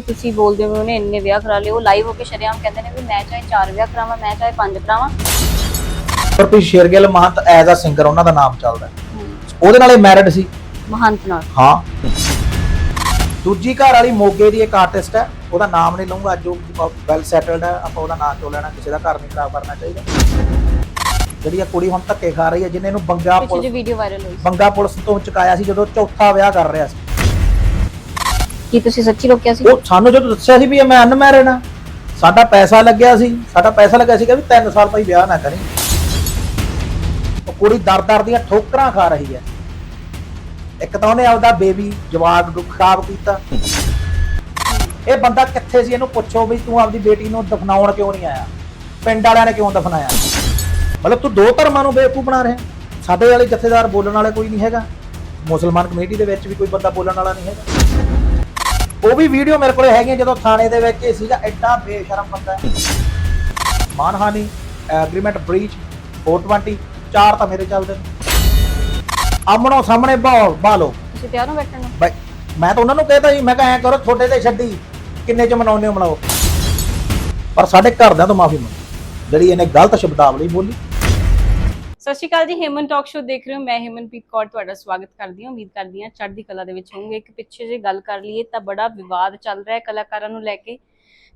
ਤੁਸੀਂ ਬੋਲਦੇ ਹੋ ਉਹਨੇ ਇੰਨੇ ਵਿਆਹ ਕਰਾ ਲਏ ਉਹ ਲਾਈਵ ਹੋ ਕੇ ਸ਼ਰੇਆਮ ਕਹਿੰਦੇ ਨੇ ਵੀ ਮੈਂ ਚਾਹੇ ਚਾਰ ਵਿਆਹ ਕਰਾਵਾਂ ਮੈਂ ਚਾਹੇ ਪੰਜ ਕਰਾਵਾਂ। Gurpreet Shergill Mahant as a singer ਉਹਨਾਂ ਦਾ ਨਾਮ ਚੱਲਦਾ ਹੈ। ਉਹਦੇ ਨਾਲ ਇਹ ਮੈਰਿਡ ਸੀ? ਮਹੰਤ ਨਾਲ। ਹਾਂ। ਦੂਜੀ ਘਰ ਵਾਲੀ ਮੋਗੇ ਦੀ ਇੱਕ ਆਰਟਿਸਟ ਹੈ ਉਹਦਾ ਨਾਮ ਨਹੀਂ ਲਵਾਂਗਾ ਅੱਜ ਉਹ ਵੈਲ ਸੈਟਲਡ ਹੈ ਆਪਾਂ ਉਹਦਾ ਨਾਮ ਕਿਉਂ ਲੈਣਾ ਕਿਸੇ ਦਾ ਘਰ ਨਹੀਂ ਖਰਾਬ ਕਰਨਾ ਚਾਹੀਦਾ। ਜਿਹੜੀ ਆ ਕੁੜੀ ਹੁਣ ਧੱਕੇ ਖਾ ਰਹੀ ਹੈ ਜਿਹਨੇ ਇਹਨੂੰ ਬੰਗਾ ਪਿੱਛੇ ਪੁਲਿਸ ਜੇ ਵੀਡੀਓ ਵਾਇਰਲ ਹੋਈ ਸੀ। ਬੰਗਾ ਪੁਲਿਸ ਤੋਂ ਚੁਕਾਇਆ ਸੀ ਜਦੋਂ ਚੌਥਾ ਵਿਆਹ ਕਰ ਰਿਹਾ ਸੀ। ਕੀ ਤੁਸੀਂ ਸੱਚੀ ਰੋਕਿਆ ਸੀ? ਉਹ ਸਾਨੂੰ ਜਦੋਂ ਦੱਸਿਆ ਸੀ ਵੀ ਇਹ ਮੈਂ ਅਨਮੈਰਿਡ ਆ ਸਾਡਾ ਪੈਸਾ ਲੱਗਿਆ ਸੀ, ਸਾਡਾ ਪੈਸਾ ਲੱਗਿਆ ਸੀਗਾ ਵੀ 3 ਸਾਲ ਭਾਈ ਵਿਆਹ ਨਾ ਕਰੀ। ਉਹ ਕੁੜੀ ਦਰ ਦਰ ਦੀਆਂ ਠੋਕਰਾਂ ਖਾ ਰਹੀ ਹੈ। ਇੱਕ ਤਾਂ ਉਹਨੇ ਆਪਦਾ ਬੇਬੀ ਜਵਾਕ ਨੂੰ ਖਰਾਬ ਕੀਤਾ। ਇਹ ਬੰਦਾ ਕਿੱਥੇ ਸੀ? ਇਹਨੂੰ ਪੁੱਛੋ ਵੀ ਤੂੰ ਆਪਦੀ ਬੇਟੀ ਨੂੰ ਦਫਨਾਉਣ ਕਿਉਂ ਨਹੀਂ ਆਇਆ? ਪਿੰਡ ਵਾਲਿਆਂ ਨੇ ਕਿਉਂ ਦਫਨਾਇਆ? ਮਤਲਬ ਤੂੰ ਦੋ ਧਰਮਾਂ ਨੂੰ ਬੇਵਕੂਫ ਬਣਾ ਰਿਹਾ। ਸਾਡੇ ਵਾਲੇ ਜਥੇਦਾਰ ਬੋਲਣ ਵਾਲਾ ਕੋਈ ਨਹੀਂ ਹੈਗਾ। ਮੁਸਲਮਾਨ ਕਮੇਟੀ ਦੇ ਵਿੱਚ ਵੀ ਕੋਈ ਬੰਦਾ ਬੋਲਣ ਵਾਲਾ ਨਹੀਂ ਹੈਗਾ। ਉਹ ਵੀ ਵੀਡੀਓ ਮੇਰੇ ਕੋਲੇ ਹੈਗੀਆਂ ਜਦੋਂ ਥਾਣੇ ਦੇ ਵਿੱਚ ਇਹ ਸੀਗਾ ਐਡਾ ਬੇਸ਼ਰਮ ਬੰਦਾ ਹੈ। ਮਾਨਹਾਨੀ ਐਗਰੀਮੈਂਟ ਬ੍ਰੀਚ 420 ਚਾਰ ਤਾਂ ਮੇਰੇ ਚੱਲਦੇ ਨੇ। ਆਮਣੋ ਸਾਹਮਣੇ ਬਾਹੋ ਬਾਲੋ। ਤੁਸੀਂ ਤਿਆਰ ਹੋ ਬੈਠਣ ਨੂੰ? ਬਾਈ ਮੈਂ ਤਾਂ ਉਹਨਾਂ ਨੂੰ ਕਹਿਤਾ ਜੀ ਮੈਂ ਕਿਹਾ ਐ ਕਰੋ ਤੁਹਾਡੇ ਤੇ ਛੱਡੀ ਕਿੰਨੇ ਚ ਮਨਾਉਂਦੇ ਹੋ ਮਨਾਓ। ਪਰ ਸਾਡੇ ਘਰਦਿਆਂ ਤੋਂ ਮਾਫੀ ਮੰਗੀ। ਜਿਹੜੀ ਇਹਨੇ ਗਲਤ ਸ਼ਬਦਾਵਲੀ ਬੋਲੀ ਸਤਿ ਸ਼੍ਰੀ ਅਕਾਲ ਜੀ ਹਿਮਨ ਟਾਕ ਸ਼ੋ ਦੇਖ ਰਹੇ ਹੋ। ਮੈਂ ਹਿਮਨਪ੍ਰੀਤ ਕੌਰ ਤੁਹਾਡਾ ਸਵਾਗਤ ਕਰਦੀ ਹਾਂ। ਉਮੀਦ ਕਰਦੀ ਹਾਂ ਚੜ੍ਹਦੀ ਕਲਾ ਦੇ ਵਿੱਚ ਹੋਵੋਗੇ। ਇੱਕ ਪਿੱਛੇ ਜੇ ਗੱਲ ਕਰ ਲਈਏ ਤਾਂ ਬੜਾ ਵਿਵਾਦ ਚੱਲ ਰਿਹਾ ਹੈ ਕਲਾਕਾਰਾਂ ਨੂੰ ਲੈ ਕੇ।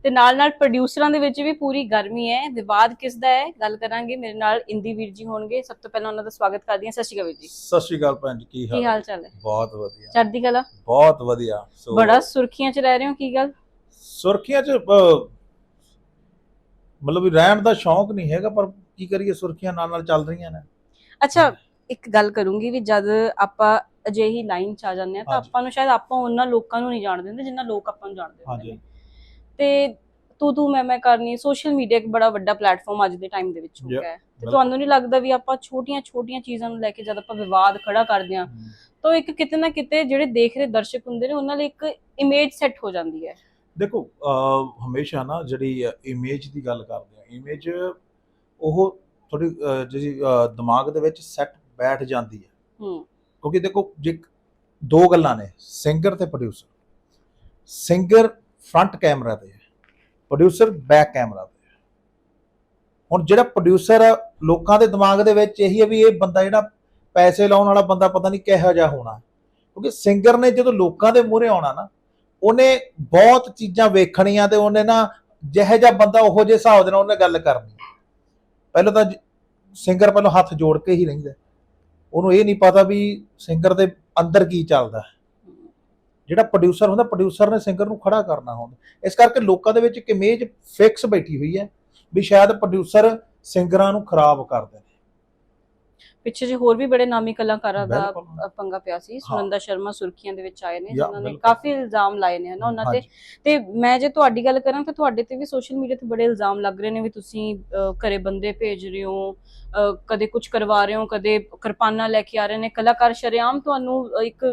ਤੇ ਨਾਲ ਨਾਲ ਪ੍ਰੋਡਿਊਸਰਾਂ ਦੇ ਵਿੱਚ ਵੀ ਪੂਰੀ ਗਰਮੀ ਹੈ। ਵਿਵਾਦ ਕਿਸ ਦਾ ਹੈ? ਗੱਲ ਕਰਾਂਗੇ। ਮੇਰੇ ਨਾਲ ਇੰਦੀ ਵੀਰ ਜੀ ਹੋਣਗੇ। ਸਭ ਤੋਂ ਪਹਿਲਾਂ ਉਹਨਾਂ ਦਾ ਸਵਾਗਤ ਕਰਦੀ ਹਾਂ। ਸਤਿ ਸ਼੍ਰੀ ਅਕਾਲ ਵੀਰ ਜੀ। ਸਤਿ ਸ਼੍ਰੀ ਅਕਾਲ ਭੈਣ ਜੀ ਕੀ ਕੀ ਹਾਲ ਹਾਲ ਚਾਲ ਹੈ? ਬਹੁਤ ਵਧੀਆ। ਚੜ੍ਹਦੀ ਕਲਾ? ਬਹੁਤ ਵਧੀਆ। ਸੋ ਬੜਾ ਸੁਰਖੀਆਂ 'ਚ ਰਹਿ ਰਹੇ ਹੋ? ਕੀ ਗੱਲ? ਸੁਰਖੀਆਂ ਚ ਮਤਲਬ ਵੀ ਰਹਿਣ ਦਾ ਸ਼ੌਂਕ ਨਹੀਂ ਹੈਗਾ ਪਰ ਕੀ ਕਰੀਏ ਸੁਰਖੀਆਂ ਨਾਲ ਨਾਲ ਚੱਲ ਰਹੀਆਂ ਨੇ। ਅੱਛਾ ਇੱਕ ਗੱਲ ਕਰੂੰਗੀ ਵੀ ਜਦ ਆਪਾਂ ਅਜਿਹੀ ਲਾਈਨ 'ਚ ਆ ਜਾਂਦੇ ਆ ਤਾਂ। ਆਪਾਂ ਨੂੰ ਸ਼ਾਇਦ ਆਪਾਂ ਉਹਨਾਂ ਲੋਕਾਂ ਨੂੰ ਨਹੀਂ ਜਾਣਦੇ ਹੁੰਦੇ ਜਿੰਨਾ ਲੋਕ ਆਪਾਂ ਨੂੰ ਜਾਣਦੇ ਹੁੰਦੇ ਨੇ। ਤੇ ਤੂੰ ਤੂੰ ਮੈਂ ਮੈਂ ਕਰਨੀ ਸੋਸ਼ਲ ਮੀਡੀਆ ਇੱਕ ਬੜਾ ਵੱਡਾ ਪਲੇਟਫਾਰਮ ਅੱਜ ਦੇ ਟਾਈਮ ਦੇ ਵਿੱਚ ਹੋ ਗਿਆ ਹੈ। ਤੇ। ਤੁਹਾਨੂੰ ਨਹੀਂ ਲੱਗਦਾ ਵੀ ਆਪਾਂ ਛੋਟੀਆਂ ਛੋਟੀਆਂ ਚੀਜ਼ਾਂ ਨੂੰ ਲੈ ਕੇ ਜਦ ਆਪਾਂ ਵਿਵਾਦ ਖੜਾ ਕਰਦੇ ਆ ਤਾਂ ਇੱਕ ਕਿਤੇ ਨਾ ਕਿਤੇ ਜਿਹੜੇ ਦੇਖ ਰਹੇ ਦਰਸ਼ਕ ਹੁੰਦੇ ਨੇ ਉਹਨਾਂ ਲਈ ਇੱਕ ਇਮੇਜ ਸੈੱਟ ਹੋ ਜਾਂਦੀ ਹੈ। ਦੇਖੋ ਹਮੇਸ਼ਾ ਨਾ ਜਿਹੜੀ ਇਮੇਜ ਦੀ ਗੱਲ ਕਰਦੇ ਆ ਇਮੇਜ ਉਹ ਥੋੜੀ ਜਿਹੜੀ ਅਹ, ਦਿਮਾਗ ਦੇ ਵਿੱਚ ਸੈੱਟ ਬੈਠ ਜਾਂਦੀ ਹੈ। ਹੂੰ। ਕਿਉਂਕਿ ਦੇਖੋ ਜੇ ਦੋ ਗੱਲਾਂ ਨੇ ਸਿੰਗਰ ਤੇ ਪ੍ਰੋਡਿਊਸਰ ਸਿੰਗਰ ਫਰੰਟ ਕੈਮਰਾ ਤੇ ਹੈ ਪ੍ਰੋਡਿਊਸਰ ਬੈਕ ਕੈਮਰਾ ਤੇ ਹੈ। ਹੁਣ ਜਿਹੜਾ ਪ੍ਰੋਡਿਊਸਰ ਲੋਕਾਂ ਦੇ ਦਿਮਾਗ ਦੇ ਵਿੱਚ ਇਹੀ ਹੈ ਵੀ ਇਹ ਬੰਦਾ ਜਿਹੜਾ ਪੈਸੇ ਲਾਉਣ ਵਾਲਾ ਬੰਦਾ ਪਤਾ ਨਹੀਂ ਕਿਹੋ ਜਿਹਾ ਹੋਣਾ। ਕਿਉਂਕਿ ਸਿੰਗਰ ਨੇ ਜਦੋਂ ਲੋਕਾਂ ਦੇ ਮੂਹਰੇ ਆਉਣਾ ਨਾ ਉਹਨੇ ਬਹੁਤ ਚੀਜ਼ਾਂ ਵੇਖਣੀਆਂ ਤੇ ਉਹਨੇ ਨਾ ਜਿਹੋ ਜਿਹਾ ਬੰਦਾ ਉਹੋ ਜਿਹੇ ਹਿਸਾਬ ਦੇ ਨਾਲ ਉਹਨੇ ਗੱਲ ਕਰਨੀ। ਪਹਿਲਾਂ ਤਾਂ ਸਿੰਗਰ ਪਹਿਲਾਂ ਹੱਥ ਜੋੜ ਕੇ ਹੀ ਰਹਿੰਦਾ ਉਹਨੂੰ ਇਹ ਨਹੀਂ ਪਤਾ ਵੀ ਸਿੰਗਰ ਦੇ ਅੰਦਰ ਕੀ ਚੱਲਦਾ ਜਿਹੜਾ ਪ੍ਰੋਡਿਊਸਰ ਹੁੰਦਾ ਪ੍ਰੋਡਿਊਸਰ ਨੇ ਸਿੰਗਰ ਨੂੰ ਖੜਾ ਕਰਨਾ ਹੁੰਦਾ ਇਸ ਕਰਕੇ ਲੋਕਾਂ ਦੇ ਵਿੱਚ ਇੱਕ ਇਮੇਜ ਫਿਕਸ ਬੈਠੀ ਹੋਈ ਹੈ ਵੀ ਸ਼ਾਇਦ ਪ੍ਰੋਡਿਊਸਰ ਸਿੰਗਰਾਂ ਨੂੰ ਖਰਾਬ ਕਰਦੇ ਨੇ ਪਿੱਛੇ ਜੇ ਹੋਰ ਵੀ ਬੜੇ ਨਾਮੀ ਕਲਾਕਾਰਾਂ ਦਾ ਪੰਗਾ ਪਿਆ ਸੀ। ਸੁਨੰਦਾ ਸ਼ਰਮਾ ਸੁਰਖੀਆਂ ਦੇ ਵਿੱਚ ਆਏ ਨੇ ਜਿਨ੍ਹਾਂ ਨੇ। ਕਾਫੀ ਇਲਜ਼ਾਮ ਲਾਏ ਨੇ ਹਨਾ ਉਹਨਾਂ ਤੇ। ਤੇ ਮੈਂ ਜੇ ਤੁਹਾਡੀ ਗੱਲ ਕਰਾਂ ਤਾਂ ਤੁਹਾਡੇ ਤੇ ਵੀ ਸੋਸ਼ਲ ਮੀਡੀਆ ਤੇ ਬੜੇ ਇਲਜ਼ਾਮ ਲੱਗ ਰਹੇ ਨੇ ਵੀ ਤੁਸੀਂ ਘਰੇ ਬੰਦੇ ਭੇਜ ਰਹੇ ਹੋ ਕਦੇ ਕੁਝ ਕਰਵਾ ਰਹੇ ਹੋ ਕਦੇ ਕਿਰਪਾਨਾਂ ਲੈ ਕੇ ਆ ਰਹੇ ਨੇ। ਕਲਾਕਾਰ ਸ਼ਰੇਆਮ ਤੁਹਾਨੂੰ ਇੱਕ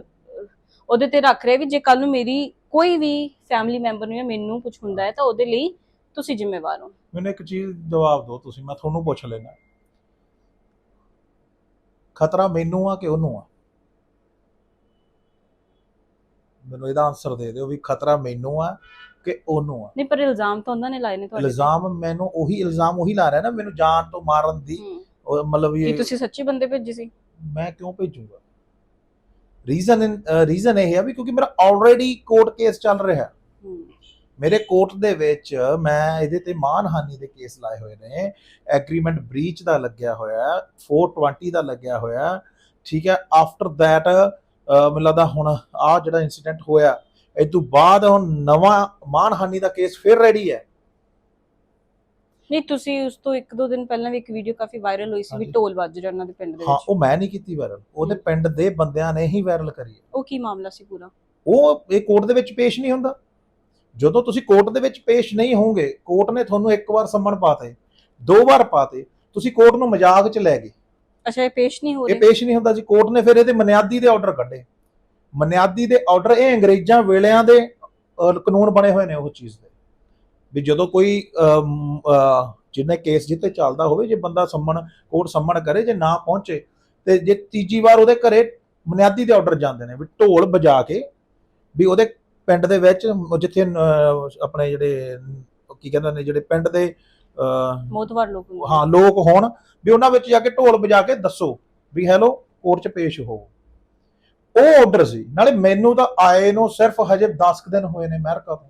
ਉਹਦੇ ਤੇ ਰੱਖ ਰਹੇ ਵੀ ਜੇ ਕੱਲ ਨੂੰ ਮੇਰੀ ਕੋਈ ਵੀ ਫੈਮਿਲੀ ਮੈਂਬਰ ਨੂੰ ਜਾਂ ਮੈਨੂੰ ਕੁਝ ਹੁੰਦਾ ਹੈ ਤਾਂ ਉਹਦੇ ਲਈ ਤੁਸੀਂ ਜ਼ਿੰਮੇਵਾਰ ਹੋ। ਮੈਨੂੰ ਇੱਕ ਚੀਜ਼ ਜਵਾਬ ਦਿਓ ਤੁਸੀਂ ਮੈਂ ਤੁਹਾਨੂੰ ਪੁੱਛ ਲੈਣਾ ਖਤਰਾ ਮੈਨੂੰ ਆ ਕਿ ਉਹਨੂੰ ਆ? ਮੈਨੂੰ ਇਹਦਾ ਆਨਸਰ ਦੇ ਦਿਓ ਵੀ ਖਤਰਾ ਮੈਨੂੰ ਆ ਕਿ ਉਹਨੂੰ ਆ? ਨਹੀਂ ਪਰ ਇਲਜ਼ਾਮ ਤਾਂ ਉਹਨਾਂ ਨੇ ਲਾਏ ਨੇ ਤੁਹਾਡੇ। ਇਲਜ਼ਾਮ ਮੈਨੂੰ ਉਹੀ ਇਲਜ਼ਾਮ ਉਹੀ ਲਾ ਰਿਹਾ ਨਾ ਮੈਨੂੰ ਜਾਨ ਤੋਂ ਮਾਰਨ ਦੀ ਮਤਲਬ ਕੀ ਇਹ ਤੁਸੀਂ ਸੱਚੀ ਬੰਦੇ ਭੇਜੇ ਸੀ? ਮੈਂ ਕਿਉਂ ਭੇਜੂਗਾ? ਰੀਜ਼ਨ ਰੀਜ਼ਨ ਇਹ ਹੈ ਵੀ ਕਿਉਂਕਿ ਮੇਰਾ ਆਲਰੇਡੀ ਕੋਰਟ ਕੇਸ ਚੱਲ ਰਿਹਾ। ਹੈ। ਹੂੰ ਮੇਰੇ ਕੋਰਟ ਦੇ ਵਿੱਚ ਮੈਂ ਇਹਦੇ ਤੇ ਮਾਨਹਾਨੀ ਦੇ ਕੇਸ ਲਾਏ ਹੋਏ ਨੇ। ਐਗਰੀਮੈਂਟ ਬ੍ਰੀਚ ਦਾ ਲੱਗਿਆ ਹੋਇਆ ਹੈ, 420 ਦਾ ਲੱਗਿਆ ਹੋਇਆ ਹੈ, ਠੀਕ ਹੈ? ਆਫਟਰ ਥੈਟ ਮੈਨੂੰ ਲੱਗਦਾ ਹੁਣ ਆ ਜਿਹੜਾ ਇਨਸੀਡੈਂਟ ਹੋਇਆ ਇਹ ਤੋਂ ਬਾਅਦ ਹੁਣ ਨਵਾਂ ਮਾਨਹਾਨੀ ਦਾ ਕੇਸ ਫਿਰ ਰੈਡੀ ਹੈ। ਨਹੀਂ ਤੁਸੀਂ ਉਸ ਤੋਂ ਇੱਕ ਦੋ ਦਿਨ ਪਹਿਲਾਂ ਵੀ ਇੱਕ ਵੀਡੀਓ ਕਾਫੀ ਵਾਇਰਲ ਹੋਈ ਸੀ ਵੀ। ਢੋਲ ਵੱਜ ਰਿਹਾ ਉਹਨਾਂ ਦੇ ਪਿੰਡ ਦੇ ਹਾਂ ਵਿੱਚ। ਉਹ ਮੈਂ ਨਹੀਂ ਕੀਤੀ ਵਾਇਰਲ ਉਹਦੇ ਹੂੰ। ਪਿੰਡ ਦੇ ਬੰਦਿਆਂ ਨੇ ਹੀ ਵਾਇਰਲ ਕਰੀ ਹੈ। ਉਹ ਕੀ ਮਾਮਲਾ ਸੀ ਪੂਰਾ? ਉਹ ਇਹ ਕੋਰਟ ਦੇ ਵਿੱਚ ਪੇਸ਼ ਨਹੀਂ ਹੁੰਦਾ। ਜਦੋਂ ਤੁਸੀਂ ਕੋਰਟ ਦੇ ਵਿੱਚ ਪੇਸ਼ ਨਹੀਂ ਹੋਵੋਗੇ ਕੋਰਟ ਨੇ ਤੁਹਾਨੂੰ ਇੱਕ ਵਾਰ ਸੰਮਣ ਪਾਤੇ ਦੋ ਵਾਰ ਪਾਤੇ ਤੁਸੀਂ ਕੋਰਟ ਨੂੰ ਮਜ਼ਾਕ 'ਚ ਲੈ ਗਏ। ਅੱਛਾ ਇਹ ਪੇਸ਼ ਨਹੀਂ ਹੋ ਇਹ ਰਹੇ? ਪੇਸ਼ ਨਹੀਂ ਹੁੰਦਾ ਸੀ ਕੋਰਟ ਨੇ ਫਿਰ ਇਹਦੇ ਮਨਿਆਦੀ ਦੇ ਆਰਡਰ ਕੱਢੇ। ਮਨਿਆਦੀ ਦੇ ਆਰਡਰ ਇਹ ਅੰਗਰੇਜ਼ਾਂ ਵੇਲਿਆਂ ਦੇ ਅਹ, ਕਾਨੂੰਨ ਬਣੇ ਹੋਏ ਨੇ ਉਹ ਚੀਜ਼ ਦੇ। ਵੀ ਜਦੋਂ ਕੋਈ ਅਮ, ਅਹ, ਜਿਹਨੇ ਕੇਸ ਜਿੱਤੇ ਚੱਲਦਾ ਹੋਵੇ ਜੇ ਬੰਦਾ ਸੰਮਣ ਕੋਰਟ ਸੰਮਣ ਕਰੇ ਜੇ ਨਾ ਪਹੁੰਚੇ ਤੇ ਜੇ ਤੀਜੀ ਵਾਰ ਉਹਦੇ ਘਰੇ ਮਨਿਆਦੀ ਦੇ ਆਰਡਰ ਜਾਂਦੇ ਨੇ ਵੀ ਢੋਲ ਵਜਾ ਕੇ ਵੀ ਉਹਦੇ ਪਿੰਡ ਦੇ ਵਿੱਚ ਜਿੱਥੇ ਅਹ, ਆਪਣੇ ਜਿਹੜੇ ਕੀ ਕਹਿੰਦੇ ਨੇ ਜਿਹੜੇ ਪਿੰਡ ਦੇ ਅਹ, ਮੋਤਵਾਰ ਲੋਕ ਹੁੰਦੇ ਹਾਂ ਲੋਕ ਹੋਣ ਵੀ ਉਹਨਾਂ ਵਿੱਚ ਜਾ ਕੇ ਢੋਲ ਵਜਾ ਕੇ ਦੱਸੋ ਵੀ ਹੈਲੋ ਕੋਰਟ 'ਚ ਪੇਸ਼ ਹੋ। ਉਹ ਆਰਡਰ ਸੀ। ਨਾਲੇ ਮੈਨੂੰ ਤਾਂ ਆਏ ਨੂੰ ਸਿਰਫ ਹਜੇ 10 ਕੁ ਦਿਨ ਹੋਏ ਨੇ ਅਮਰੀਕਾ ਤੋਂ।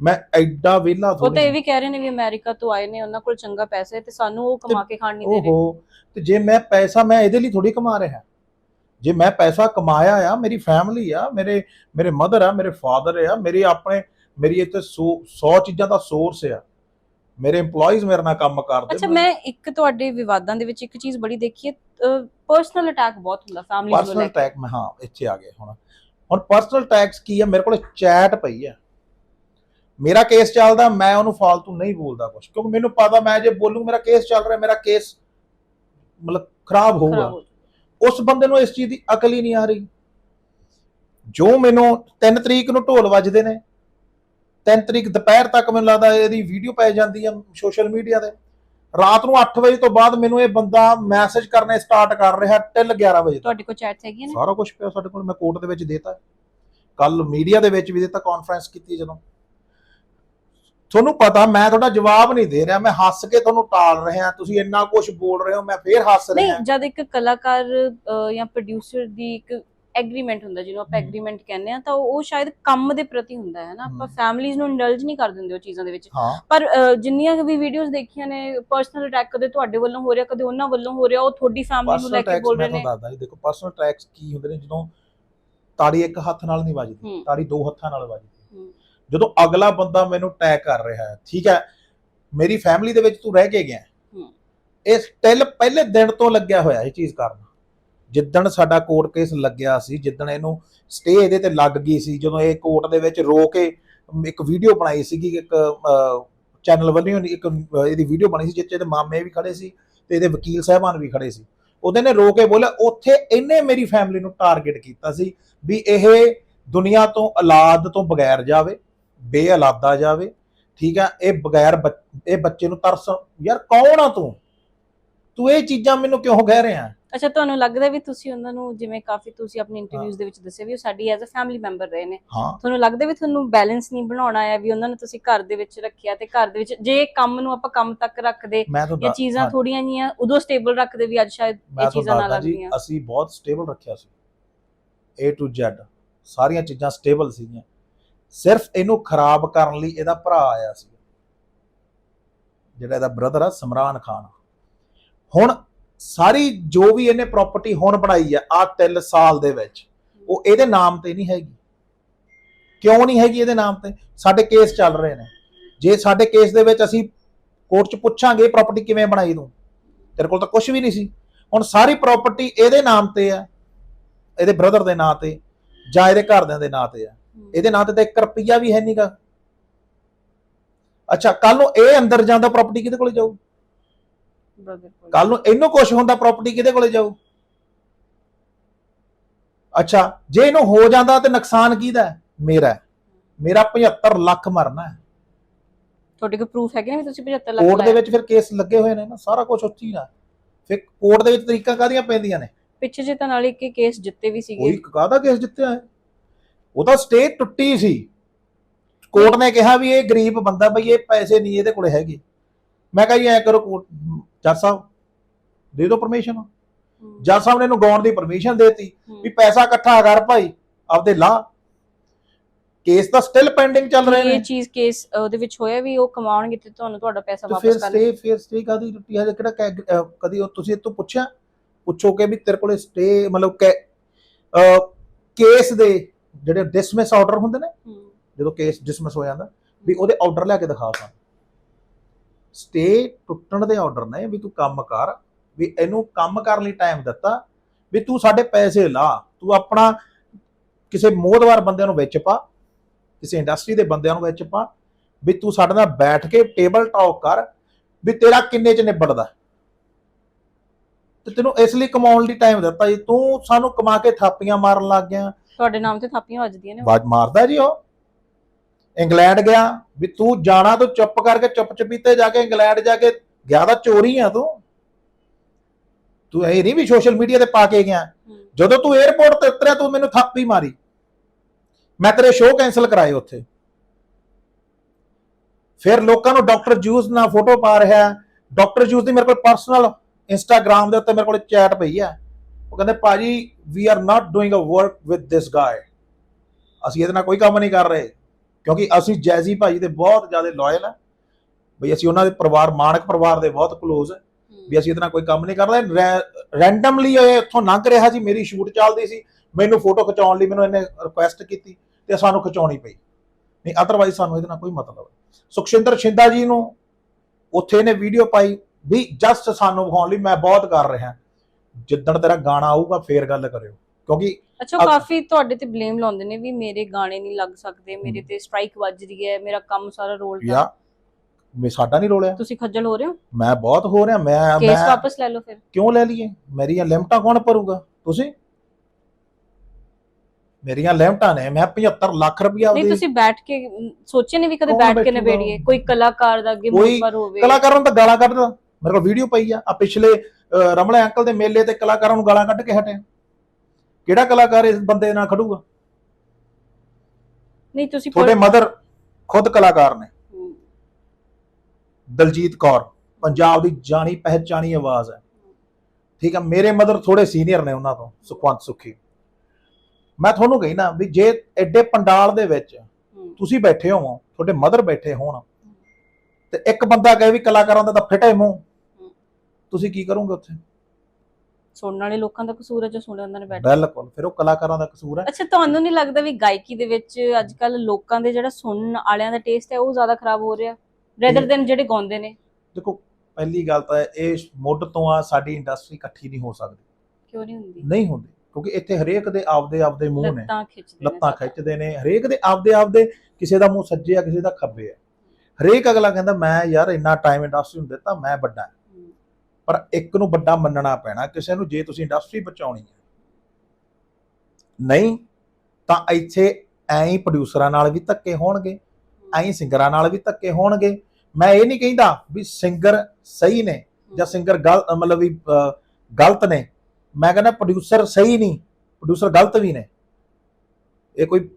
ਮੈਂ ਐਡਾ ਵਿਹਲਾ ਉਹ ਤਾਂ ਇਹ ਵੀ ਕਹਿ ਰਹੇ ਨੇ ਵੀ ਅਮਰੀਕਾ ਤੋਂ ਆਏ ਨੇ ਉਹਨਾਂ ਕੋਲ ਚੰਗਾ ਪੈਸਾ ਹੈ ਤੇ ਸਾਨੂੰ ਉਹ ਕਮਾ ਕੇ ਖਾਣ ਨਹੀਂ ਦੇ ਰਹੇ। ਓਹੋ ਤੇ ਜੇ ਮੈਂ ਪੈਸਾ ਮੈਂ ਇਹਦੇ ਲਈ ਥੋੜੀ ਕਮਾ ਰਿਹਾ। ਜੇ ਮੈਂ ਪੈਸਾ ਕਮਾਇਆ ਆ ਮੇਰੀ ਫੈਮਿਲੀ ਆ ਮੇਰੇ ਮੇਰੇ ਮਦਰ ਆ ਮੇਰੇ ਫਾਦਰ ਆ ਮੇਰੇ ਆਪਣੇ ਮੇਰੀ ਇੱਥੇ 100 ਚੀਜ਼ਾਂ ਦਾ ਸੋਰਸ ਆ ਮੇਰੇ EMPLOYEES ਮੇਰੇ ਨਾਲ ਕੰਮ ਕਰਦੇ ਅੱਛਾ ਮੈਂ ਇੱਕ ਤੁਹਾਡੇ ਵਿਵਾਦਾਂ ਦੇ ਵਿੱਚ ਇੱਕ ਚੀਜ਼ ਬੜੀ ਦੇਖੀ ਹੈ ਪਰਸਨਲ ਅਟੈਕ ਬਹੁਤ ਹੁੰਦਾ ਫੈਮਿਲੀ ਨੂੰ ਪਰਸਨਲ ਅਟੈਕ ਮੈਂ ਹਾਂ ਇੱਥੇ ਆ ਗਏ ਹੁਣ। ਹੁਣ ਪਰਸਨਲ ਅਟੈਕਸ ਕੀ ਆ? ਮੇਰੇ ਕੋਲ ਚੈਟ ਪਈ ਆ। ਮੇਰਾ ਕੇਸ ਚੱਲਦਾ ਮੈਂ ਉਹਨੂੰ ਫਾਲਤੂ ਨਹੀਂ ਬੋਲਦਾ ਕੁਝ ਕਿਉਂਕਿ ਮੈਨੂੰ ਪਤਾ ਮੈਂ ਜੇ ਬੋਲੂੰ ਮੇਰਾ ਕੇਸ ਚੱਲ ਰਿਹਾ ਮੇਰਾ ਕੇਸ ਮਤਲਬ ਖਰਾਬ ਹੋਊਗਾ। ਉਸ ਬੰਦੇ ਨੂੰ ਇਸ ਚੀਜ਼ ਦੀ ਅਕਲ ਹੀ ਨਹੀਂ ਆ ਰਹੀ। ਜੋ ਮੈਨੂੰ 3 ਤਰੀਕ ਨੂੰ ਢੋਲ ਵੱਜਦੇ ਨੇ 3 ਤਰੀਕ ਦੁਪਹਿਰ ਤੱਕ ਮੈਨੂੰ ਲੱਗਦਾ ਇਹਦੀ ਵੀਡੀਓ ਪੈ ਜਾਂਦੀ ਆ ਸੋਸ਼ਲ ਮੀਡੀਆ ਤੇ। ਰਾਤ ਨੂੰ 8 ਵਜੇ ਤੋਂ ਬਾਅਦ ਮੈਨੂੰ ਇਹ ਬੰਦਾ ਮੈਸੇਜ ਕਰਨੇ ਸਟਾਰਟ ਕਰ ਰਿਹਾ ਟਿਲ 11 ਵਜੇ ਤੁਹਾਡੇ ਕੋਲ ਚੈਟਸ ਹੈਗੀਆਂ ਨੇ? ਸਾਰਾ ਕੁਝ ਪਿਆ ਸਾਡੇ ਕੋਲ ਮੈਂ ਕੋਰਟ ਦੇ ਵਿੱਚ ਦੇਤਾ। ਕੱਲ ਮੀਡੀਆ ਦੇ ਵਿੱਚ ਵੀ ਦਿੱਤਾ ਕਾਨਫਰੰਸ ਕੀਤੀ ਜਦੋਂ। ਤੁਹਾਨੂੰ ਪਤਾ ਮੈਂ ਤੁਹਾਡਾ ਜਵਾਬ ਨਹੀਂ ਦੇ ਰਿਹਾ ਮੈਂ ਹੱਸ ਕੇ ਤੁਹਾਨੂੰ ਟਾਲ ਰਿਹਾ ਤੁਸੀਂ ਇੰਨਾ ਕੁਝ ਬੋਲ ਰਹੇ ਹੋ ਮੈਂ ਫੇਰ ਹੱਸ ਰਿਹਾ ਨਹੀਂ ਜਦ ਇੱਕ ਕਲਾਕਾਰ ਅਹ, ਜਾਂ ਪ੍ਰੋਡਿਊਸਰ ਦੀ ਇੱਕ ਐਗਰੀਮੈਂਟ ਹੁੰਦਾ ਜਿਹਨੂੰ ਆਪਾਂ। ਐਗਰੀਮੈਂਟ ਕਹਿੰਦੇ ਆ ਤਾਂ ਉਹ ਸ਼ਾਇਦ ਕੰਮ ਦੇ ਪ੍ਰਤੀ ਹੁੰਦਾ ਹੈ ਨਾ ਆਪਾਂ ਹਮ। ਫੈਮਿਲੀਜ਼ ਨੂੰ ਇੰਡਲਜ ਨਹੀਂ ਕਰ ਦਿੰਦੇ ਉਹ ਚੀਜ਼ਾਂ ਦੇ ਵਿੱਚ ਹਾਂ ਪਰ ਜਿੰਨੀਆਂ ਕੁ ਵੀ ਵੀਡੀਓਜ਼ ਦੇਖੀਆਂ ਨੇ ਪਰਸਨਲ ਅਟੈਕ ਕਦੇ ਤੁਹਾਡੇ ਵੱਲੋਂ ਹੋ ਰਿਹਾ ਕਦੇ ਉਹਨਾਂ ਵੱਲੋਂ ਹੋ ਰਿਹਾ ਉਹ ਤੁਹਾਡੀ ਫੈਮਿਲੀ ਨੂੰ ਪਰਸਨਲ ਲੈ ਕੇ ਟੈਕਸ ਬੋਲ ਮੈਂ ਰਹੇ ਨੇ ਤੁਹਾਨੂੰ ਦੱਸਦਾ ਜੀ ਦੇਖੋ ਪਰਸਨਲ ਟੈਕਸ ਕੀ ਹੁੰਦੇ ਨੇ ਜਦੋਂ ਤਾੜੀ ਇੱਕ ਹੱਥ ਨਾਲ ਨਹੀਂ ਵੱਜਦੀ ਹੂੰ। ਤਾੜੀ ਦੋ ਹੱਥਾਂ ਨਾਲ ਵੱਜਦੀ। ਜਦੋਂ ਅਗਲਾ ਬੰਦਾ ਮੈਨੂੰ ਟੈਗ ਕਰ ਰਿਹਾ ਹੈ ਠੀਕ ਹੈ ਮੇਰੀ ਫੈਮਿਲੀ ਦੇ ਵਿੱਚ ਤੂੰ ਰਹਿ ਕੇ ਗਿਆ। ਇਹ ਸਟਿਲ ਪਹਿਲੇ ਦਿਨ ਤੋਂ ਲੱਗਿਆ ਹੋਇਆ ਇਹ ਚੀਜ਼ ਕਰਨ। ਜਿੱਦਣ ਸਾਡਾ ਕੋਰਟ ਕੇਸ ਲੱਗਿਆ ਸੀ ਜਿੱਦਣ ਇਹਨੂੰ ਸਟੇ ਇਹਦੇ ਤੇ ਲੱਗ ਗਈ ਸੀ ਜਦੋਂ ਇਹ ਕੋਰਟ ਦੇ ਵਿੱਚ ਰੋ ਕੇ ਇੱਕ ਵੀਡੀਓ ਬਣਾਈ ਸੀਗੀ ਇੱਕ ਚੈਨਲ ਵੱਲੋਂ ਇੱਕ ਇਹਦੀ ਵੀਡੀਓ ਬਣੀ ਸੀ ਜਿੱਥੇ ਇਹਦੇ ਮਾਮੇ ਵੀ ਖੜੇ ਸੀ ਤੇ ਇਹਦੇ ਵਕੀਲ ਸਾਹਿਬਾਨ ਵੀ ਖੜੇ ਸੀ। ਉਹਦੇ ਨੇ ਰੋ ਕੇ ਬੋਲਿਆ ਉੱਥੇ ਇਹਨੇ ਮੇਰੀ ਫੈਮਿਲੀ ਨੂੰ ਟਾਰਗੇਟ ਕੀਤਾ ਸੀ ਵੀ ਇਹ ਦੁਨੀਆ ਤੋਂ ਔਲਾਦ ਤੋਂ ਬਗੈਰ ਜਾਵੇ। ਬੇਔਲਾਦਾ ਜਾਵੇ ਠੀਕ ਆ? ਇਹ ਬਗੈਰ ਇਹ ਬੱਚੇ ਨੂੰ ਤਰਸ ਯਾਰ ਕੌਣ ਆ ਤੂੰ? ਤੂੰ ਇਹ ਚੀਜ਼ਾਂ ਮੈਨੂੰ ਕਿਉਂ ਕਹਿ ਰਿਹਾ? ਅੱਛਾ ਤੁਹਾਨੂੰ ਲੱਗਦਾ ਵੀ ਤੁਸੀਂ ਉਹਨਾਂ ਨੂੰ ਜਿਵੇਂ ਕਾਫੀ ਤੁਸੀਂ ਆਪਣੀ ਇੰਟਰਵਿਊਜ਼ ਦੇ ਵਿੱਚ ਦੱਸਿਆ ਵੀ ਉਹ ਸਾਡੀ ਐਜ਼ ਅ ਫੈਮਿਲੀ ਮੈਂਬਰ ਰਹੇ ਨੇ। ਤੁਹਾਨੂੰ ਲੱਗਦਾ ਵੀ ਤੁਹਾਨੂੰ ਬੈਲੈਂਸ ਨਹੀਂ ਬਣਾਉਣਾ ਆਇਆ ਵੀ ਉਹਨਾਂ ਨੂੰ ਤੁਸੀਂ ਘਰ ਦੇ ਵਿੱਚ ਰੱਖਿਆ ਤੇ ਘਰ ਦੇ ਵਿੱਚ ਜੇ ਕੰਮ ਨੂੰ ਆਪਾਂ ਕੰਮ ਤੱਕ ਰੱਖਦੇ ਦੱਸ- ਚੀਜ਼ਾਂ ਥੋੜੀਆਂ ਜੀਆਂ ਉਦੋਂ ਸਟੇਬਲ ਰੱਖਦੇ ਵੀ ਅੱਜ ਸ਼ਾਇਦ ਇਹ ਚੀਜ਼ਾਂ ਨਾ ਲੱਗਦੀਆਂ। ਅਸੀਂ ਬਹੁਤ ਸਟੇਬਲ ਰੱਖਿਆ ਸੀ। A to Z ਸਾਰੀਆਂ ਚੀਜ਼ਾਂ ਸਟੇਬਲ ਸੀਗੀਆਂ। ਸਿਰਫ ਇਹਨੂੰ ਖਰਾਬ ਕਰਨ ਲਈ ਇਹਦਾ ਭਰਾ ਆਇਆ ਸੀ। ਜਿਹੜਾ ਇਹਦਾ ਬ੍ਰਦਰ ਆ, ਸਮਰਾਨ ਖਾਨ। ਹੁਣ ਸਾਰੀ ਜੋ ਵੀ ਇਹਨੇ ਪ੍ਰਾਪਰਟੀ ਹੁਣ ਬਣਾਈ ਆ ਆ 3 ਸਾਲ ਦੇ ਵਿੱਚ, ਉਹ ਇਹਦੇ ਨਾਮ ਤੇ ਨਹੀਂ ਹੈਗੀ। ਕਿਉਂ ਨਹੀਂ ਹੈਗੀ ਇਹਦੇ ਨਾਮ ਤੇ? ਸਾਡੇ ਕੇਸ ਚੱਲ ਰਹੇ ਨੇ। ਜੇ ਸਾਡੇ ਕੇਸ ਦੇ ਵਿੱਚ ਅਸੀਂ ਕੋਰਟ 'ਚ ਪੁੱਛਾਂਗੇ ਪ੍ਰਾਪਰਟੀ ਕਿਵੇਂ ਬਣਾਈ ਤੂੰ? ਤੇਰੇ ਕੋਲ ਤਾਂ ਕੁਝ ਵੀ ਨਹੀਂ ਸੀ। ਹੁਣ ਸਾਰੀ ਪ੍ਰਾਪਰਟੀ ਇਹਦੇ ਨਾਮ ਤੇ ਆ, ਇਹਦੇ ਬ੍ਰਦਰ ਦੇ ਨਾਂ ਤੇ, ਜਾਂ ਇਹਦੇ ਘਰਦਿਆਂ ਦੇ ਨਾਂ ਤੇ ਆ। ਇਹਦੇ ਨਾਂ ਤੇ ਤਾਂ 1 ਰੁਪਿਆ ਵੀ ਹੈ ਨਹੀਂਗਾ ਅੱਛਾ ਕੱਲ ਨੂੰ ਇਹ ਅੰਦਰ ਜਾਂਦਾ ਪ੍ਰਾਪਰਟੀ ਕਿਹਦੇ ਕੋਲੇ ਜਾਊ ਕੋਲ। ਨੂੰ ਇਹਨੂੰ ਕੁਝ ਹੁੰਦਾ ਪ੍ਰਾਪਰਟੀ ਕਿਹਦੇ ਕੋਲੇ ਜਾਊ ਅੱਛਾ ਜੇ ਇਹਨੂੰ ਹੋ ਜਾਂਦਾ ਤੇ ਨੁਕਸਾਨ ਕਿਹਦਾ? ਮੇਰਾ। ਮੇਰਾ 75 ਲੱਖ ਮਰਨਾ ਹੈ ਤੁਹਾਡੇ ਕੋਲ ਪ੍ਰੂਫ ਹੈਗੇ ਨੇ ਵੀ ਤੁਸੀਂ 75 ਲੱਖ ਕੋਰਟ ਦੇ? ਵਿੱਚ ਫਿਰ ਕੇਸ ਲੱਗੇ ਹੋਏ ਨੇ ਨਾ ਸਾਰਾ ਕੁਝ ਉੱਚੀ ਨਾ ਫਿਰ ਕੋਰਟ ਦੇ ਵਿੱਚ ਤਰੀਕਾਂ ਕਾਹਦੀਆਂ ਪੈਂਦੀਆਂ ਨੇ ਪਿੱਛੇ ਜੇ ਤਾਂ ਨਾਲ ਇੱਕ ਕੇਸ ਜਿੱਤੇ ਵੀ ਸੀਗੇ ਕੋਈ ਕਾਹਦਾ ਕੇਸ ਜਿੱਤਿਆ ਹੈ ਉਹ ਤਾਂ ਸਟੇ ਟੁੱਟੀ ਸੀ। ਕੋਰਟ ਨੇ ਕਿਹਾ ਵੀ ਇਹ ਗਰੀਬ ਬੰਦਾ ਬਈ ਇਹ ਪੈਸੇ ਨਹੀਂ ਇਹਦੇ ਕੋਲੇ ਹੈਗੇ। ਮੈਂ ਕਿਹਾ ਜੀ ਐ ਕਰੋ ਕੋਰਟ ਜੱਜ ਸਾਹਿਬ ਦੇ ਦਿਓ ਪਰਮਿਸ਼ਨ ਜੱਜ ਸਾਹਿਬ ਨੇ ਇਹਨੂੰ ਗਾਉਣ ਦੀ ਪਰਮਿਸ਼ਨ ਦੇਤੀ। ਵੀ ਪੈਸਾ ਇਕੱਠਾ ਕਰ ਭਾਈ ਆਪਦੇ ਲਾ। ਕੇਸ ਤਾਂ ਸਟਿਲ ਪੈਂਡਿੰਗ ਚੱਲ ਰਹੇ ਨੇ। ਇਹ ਚੀਜ਼ ਕੇਸ ਉਹਦੇ ਵਿੱਚ ਹੋਇਆ ਵੀ ਉਹ ਕਮਾਉਣਗੇ ਤੇ ਤੁਹਾਨੂੰ ਤੁਹਾਡਾ ਪੈਸਾ ਫਿਰ ਵਾਪਸ ਕਰ ਸਟੇ ਫਿਰ ਸਟੇ ਕਾਦੀ ਟੁੱਟੀ ਹੈ ਕਿਹੜਾ ਕਦੀ ਉਹ ਤੁਸੀਂ ਇਹ ਤੋਂ ਪੁੱਛਿਆ? ਪੁੱਛੋ ਕਿ ਵੀ ਤੇਰੇ ਕੋਲੇ ਸਟੇ ਮਤਲਬ ਕਿ ਕੇਸ ਦੇ ਜਿਹੜੇ ਡਿਸਮਿਸ ਆਰਡਰ ਹੁੰਦੇ ਨੇ ਜਦੋਂ ਕੇਸ ਡਿਸਮਿਸ ਹੋ ਜਾਂਦਾ ਵੀ ਉਹਦੇ ਆਰਡਰ ਲਿਆ ਕੇ ਦਿਖਾ ਸਾਨੂੰ। ਸਟੇ ਟੁੱਟਣ ਦੇ ਆਰਡਰ ਨੇ ਵੀ ਤੂੰ ਕੰਮ ਕਰ ਵੀ ਇਹਨੂੰ ਕੰਮ ਕਰਨ ਲਈ ਟਾਈਮ ਦਿੱਤਾ ਵੀ ਤੂੰ ਸਾਡੇ ਪੈਸੇ ਲਾ ਤੂੰ ਆਪਣਾ ਕਿਸੇ ਮੋਹਦਵਾਰ ਬੰਦਿਆਂ ਨੂੰ ਵਿੱਚ ਪਾ ਕਿਸੇ ਇੰਡਸਟਰੀ ਦੇ ਬੰਦਿਆਂ ਨੂੰ ਵਿੱਚ ਪਾ ਵੀ ਤੂੰ ਸਾਡੇ ਨਾਲ ਬੈਠ ਕੇ ਟੇਬਲ ਟਾਕ ਕਰ ਵੀ ਤੇਰਾ ਕਿੰਨੇ ਚ ਨਿਬੜਦਾ। ਤੇ ਤੈਨੂੰ ਇਸ ਲਈ ਕਮਾਉਣ ਲਈ ਟਾਈਮ ਦਿੱਤਾ ਜੀ। ਤੂੰ ਸਾਨੂੰ ਕਮਾ ਕੇ ਥਾਪੀਆਂ ਮਾਰਨ ਲੱਗ ਗਿਆ ਤੁਹਾਡੇ ਨਾਮ ਤੇ ਥਾਪੀਆਂ ਵੱਜਦੀਆਂ ਨੇ ਬਾਜ ਮਾਰਦਾ ਜੀ ਉਹ। ਇੰਗਲੈਂਡ ਗਿਆ ਵੀ ਤੂੰ ਜਾਣਾ ਤੂੰ ਚੁੱਪ ਕਰਕੇ ਚੁੱਪ ਚਪੀਤੇ ਜਾ ਕੇ ਇੰਗਲੈਂਡ ਜਾ ਕੇ ਗਿਆ ਤਾਂ ਚੋਰੀ ਆ ਤੂੰ। ਤੂੰ ਇਹ ਨਹੀਂ ਵੀ ਸੋਸ਼ਲ ਮੀਡੀਆ ਤੇ ਪਾ ਕੇ ਗਿਆ। ਜਦੋਂ ਤੂੰ 에어ਪੋਰਟ ਤੇ ਉਤਰਿਆ ਤੂੰ ਮੈਨੂੰ ਥਾਪੀ ਮਾਰੀ। ਮੈਂ ਤੇਰੇ ਸ਼ੋਅ ਕੈਨਸਲ ਕਰਾਏ ਉੱਥੇ। ਫਿਰ ਲੋਕਾਂ ਨੂੰ ਡਾਕਟਰ ਜੂਸ ਨਾਲ ਫੋਟੋ ਪਾ ਰਿਹਾ। ਡਾਕਟਰ ਜੂਸ ਦੀ ਮੇਰੇ ਕੋਲ ਪਰਸਨਲ ਇੰਸਟਾਗ੍ਰam ਦੇ ਉੱਤੇ ਮੇਰੇ ਕੋਲ ਚੈਟ ਪਈ ਹੈ ਉਹ ਕਹਿੰਦੇ ਭਾਜੀ we are not doing a work with this guy ਅਸੀਂ ਇਹਦੇ ਨਾਲ ਕੋਈ ਕੰਮ ਨਹੀਂ ਕਰ ਰਹੇ ਕਿਉਂਕਿ ਅਸੀਂ ਜੈਜ਼ੀ ਭਾਜੀ ਦੇ ਬਹੁਤ ਜ਼ਿਆਦਾ ਲਾਇਲ ਆ। ਬਈ ਅਸੀਂ ਉਹਨਾਂ ਦੇ ਪਰਿਵਾਰ ਮਾਨਕ ਪਰਿਵਾਰ ਦੇ ਬਹੁਤ ਕਲੋਜ਼ ਹੈ। ਵੀ ਅਸੀਂ ਇਹਦੇ ਨਾਲ ਕੋਈ ਕੰਮ ਨਹੀਂ ਕਰਦੇ ਰੈਂਡਮਲੀ ਇਹ ਇੱਥੋਂ ਲੰਘ ਰਿਹਾ ਜੀ ਮੇਰੀ ਸ਼ੂਟ ਚੱਲਦੀ ਸੀ। ਮੈਨੂੰ ਫੋਟੋ ਖਿਚਾਉਣ ਲਈ ਮੈਨੂੰ ਇਹਨੇ ਰਿਕੁਐਸਟ ਕੀਤੀ ਤੇ ਸਾਨੂੰ ਖਿਚਾਉਣੀ ਪਈ। ਨਹੀਂ ਅਦਰਵਾਈਜ਼ ਸਾਨੂੰ ਇਹਦੇ ਨਾਲ ਕੋਈ ਮਤਲਬ ਸੁਖਸ਼ਿੰਦਰ ਸ਼ਿੰਦਾ ਜੀ ਨੂੰ ਉੱਥੇ ਇਹਨੇ ਵੀਡੀਓ ਪਾਈ ਵੀ ਜਸਟ ਸਾਨੂੰ ਵਿਖਾਉਣ ਲਈ ਮੈਂ ਬਹੁਤ ਕਰ ਰਿਹਾ। ਜਿੱਦਣ ਤੇਰਾ ਗਾਣਾ ਆਊਗਾ ਫੇਰ ਗੱਲ ਕਰਿਓ। ਕਿਉਂਕਿ ਅੱਛਾ ਅਗ- ਕਾਫੀ ਤੁਹਾਡੇ ਤੇ ਬਲੇਮ ਲਾਉਂਦੇ ਨੇ ਵੀ ਮੇਰੇ ਗਾਣੇ ਨਹੀਂ ਲੱਗ ਸਕਦੇ ਮੇਰੇ। ਤੇ ਸਟ੍ਰਾਈਕ ਵੱਜ ਰਹੀ ਹੈ ਮੇਰਾ ਕੰਮ ਸਾਰਾ ਰੋਲ ਯਾ ਮੈਂ ਸਾਡਾ ਨਹੀਂ ਰੋਲਿਆ। ਤੁਸੀਂ ਖੱਜਲ ਹੋ ਰਹੇ ਹੋ? ਮੈਂ ਬਹੁਤ ਹੋ ਰਿਹਾ ਮੈਂ ਕੇਸ ਮੈਂ ਵਾਪਸ ਲੈ ਲਓ ਫਿਰ। ਕਿਉਂ ਲੈ ਲਈਏ? ਮੇਰੀਆਂ ਲਿਮਟਾਂ ਕੌਣ ਭਰੂਗਾ? ਤੁਸੀਂ? ਮੇਰੀਆਂ ਲਿਮਟਾਂ ਨੇ ਮੈਂ 75 ਲੱਖ ਰੁਪਇਆ ਨਹੀਂ ਉਹਦੀ ਤੁਸੀਂ ਬੈਠ ਕੇ ਅਮ, ਸੋਚਿਆ ਨਹੀਂ ਵੀ ਕਦੇ ਕੌਣ ਬੈਠ ਕੇ ਬੈਠੂਗਾ? ਨਿਬੇੜੀਏ? ਕੋਈ ਕਲਾਕਾਰ ਦਾ ਅੱਗੇ ਕੋਈ ਹੋਵੇ। ਕਲਾਕਾਰਾਂ ਨੂੰ ਤਾਂ ਗਾਲਾਂ ਕੱਢਦਾ। ਮੇਰੇ ਕੋਲ ਵੀਡੀਓ ਪਈ ਆ। ਆ ਪਿਛਲੇ ਰਮਲੇ ਅੰਕਲ ਦੇ ਮੇਲੇ ਤੇ ਕਲਾਕਾਰਾਂ ਨੂੰ ਗਾਲਾਂ ਕੱਢ ਕੇ ਹਟਿਆ ਕਿਹੜਾ ਕਲਾਕਾਰ ਇਸ ਬੰਦੇ ਨਾਲ ਖੜੂਗਾ? ਨਹੀਂ ਤੁਸੀਂ ਤੁਹਾਡੇ ਮਦਰ ਖੁਦ ਕਲਾਕਾਰ ਨੇ। ਦਲਜੀਤ ਕੌਰ ਪੰਜਾਬ ਦੀ ਜਾਣੀ ਪਹਿਚਾਣੀ ਆਵਾਜ਼ ਹੈ। ਠੀਕ ਹੈ ਮੇਰੇ ਮਦਰ ਥੋੜੇ ਸੀਨੀਅਰ ਨੇ ਉਹਨਾਂ ਤੋਂ ਸੁਖਵੰਤ ਸੁਖੀ। ਮੈਂ ਤੁਹਾਨੂੰ ਕਹੀ ਨਾ ਵੀ ਜੇ ਐਡੇ ਪੰਡਾਲ ਦੇ ਵਿੱਚ ਤੁਸੀਂ ਬੈਠੇ ਹੋਵੋ ਤੁਹਾਡੇ ਮਦਰ ਬੈਠੇ ਹੋਣ ਤੇ ਇੱਕ ਬੰਦਾ ਕਹੇ ਵੀ ਕਲਾਕਾਰਾਂ ਦਾ ਤਾਂ ਫਿਟੇ ਮੂੰਹ। ਤੁਸੀਂ ਕੀ ਕਰੋਗੇ ਉੱਥੇ? ਸੁਣਨ ਵਾਲੇ ਲੋਕਾਂ ਦਾ ਕਸੂਰ ਹੈ ਜੋ ਸੁਣਨ ਉਹਨਾਂ ਨੇ ਬੈਠ। ਬਿਲਕੁਲ ਫਿਰ ਉਹ ਕਲਾਕਾਰਾਂ ਦਾ ਕਸੂਰ ਹੈ। ਅੱਛਾ ਤੁਹਾਨੂੰ ਨਹੀਂ ਲੱਗਦਾ ਵੀ ਗਾਇਕੀ ਦੇ ਵਿੱਚ ਅੱਜ ਕੱਲ ਲੋਕਾਂ ਦੇ ਜਿਹੜਾ ਸੁਣਨ ਵਾਲਿਆਂ ਦਾ ਟੇਸਟ ਹੈ ਉਹ ਜ਼ਿਆਦਾ ਖਰਾਬ ਹੋ ਰਿਹਾ? ਰੈਦਰ ਦੈਨ ਜਿਹੜੇ ਗਾਉਂਦੇ ਨੇ। ਦੇਖੋ ਪਹਿਲੀ ਗੱਲ ਤਾਂ ਇਹ ਮੁੱਢ ਤੋਂ ਆ ਸਾਡੀ ਇੰਡਸਟਰੀ ਇਕੱਠੀ ਨਹੀਂ ਹੋ ਸਕਦੀ। ਕਿਉਂ ਨਹੀਂ ਹੁੰਦੀ? ਨਹੀਂ ਹੁੰਦੀ ਕਿਉਂਕਿ ਇੱਥੇ ਹਰੇਕ ਦੇ ਆਪਦੇ ਆਪਦੇ ਮੂੰਹ ਨੇ। ਲੱਤਾਂ ਖਿੱਚਦੇ ਨੇ ਲੱਤਾਂ। ਖਿੱਚਦੇ ਨੇ ਹਰੇਕ ਦੇ ਆਪਦੇ ਆਪਦੇ ਕਿਸੇ ਦਾ ਮੂੰਹ ਸੱਜੇ ਆ ਕਿਸੇ ਦਾ ਖੱਬੇ ਆ। ਹਰੇਕ ਅਗਲਾ ਕਹਿੰਦਾ ਮੈਂ ਯਾਰ ਇੰਨਾ ਟਾਈਮ ਇੰਡਸਟਰੀ ਨੂੰ ਦਿੱਤਾ ਮੈਂ ਵੱਡਾ ਪਰ ਇੱਕ ਨੂੰ ਵੱਡਾ ਮੰਨਣਾ ਪੈਣਾ ਕਿਸੇ ਨੂੰ ਜੇ ਤੁਸੀਂ ਇੰਡਸਟਰੀ ਬਚਾਉਣੀ ਹੈ। ਨਹੀਂ ਤਾਂ ਇੱਥੇ ਐਂ ਹੀ ਪ੍ਰੋਡਿਊਸਰਾਂ ਨਾਲ ਵੀ ਧੱਕੇ ਹੋਣਗੇ ਐਂ ਹੀ ਸਿੰਗਰਾਂ ਨਾਲ ਵੀ ਧੱਕੇ ਹੋਣਗੇ। ਮੈਂ ਇਹ ਨਹੀਂ ਕਹਿੰਦਾ ਵੀ ਸਿੰਗਰ ਸਹੀ ਨੇ ਜਾਂ ਸਿੰਗਰ ਗਲਤ ਮਤਲਬ ਵੀ ਗਲਤ ਨੇ। ਮੈਂ ਕਹਿੰਦਾ ਪ੍ਰੋਡਿਊਸਰ ਸਹੀ ਨਹੀਂ ਪ੍ਰੋਡਿਊਸਰ ਗਲਤ ਵੀ ਨੇ। ਇਹ ਕੋਈ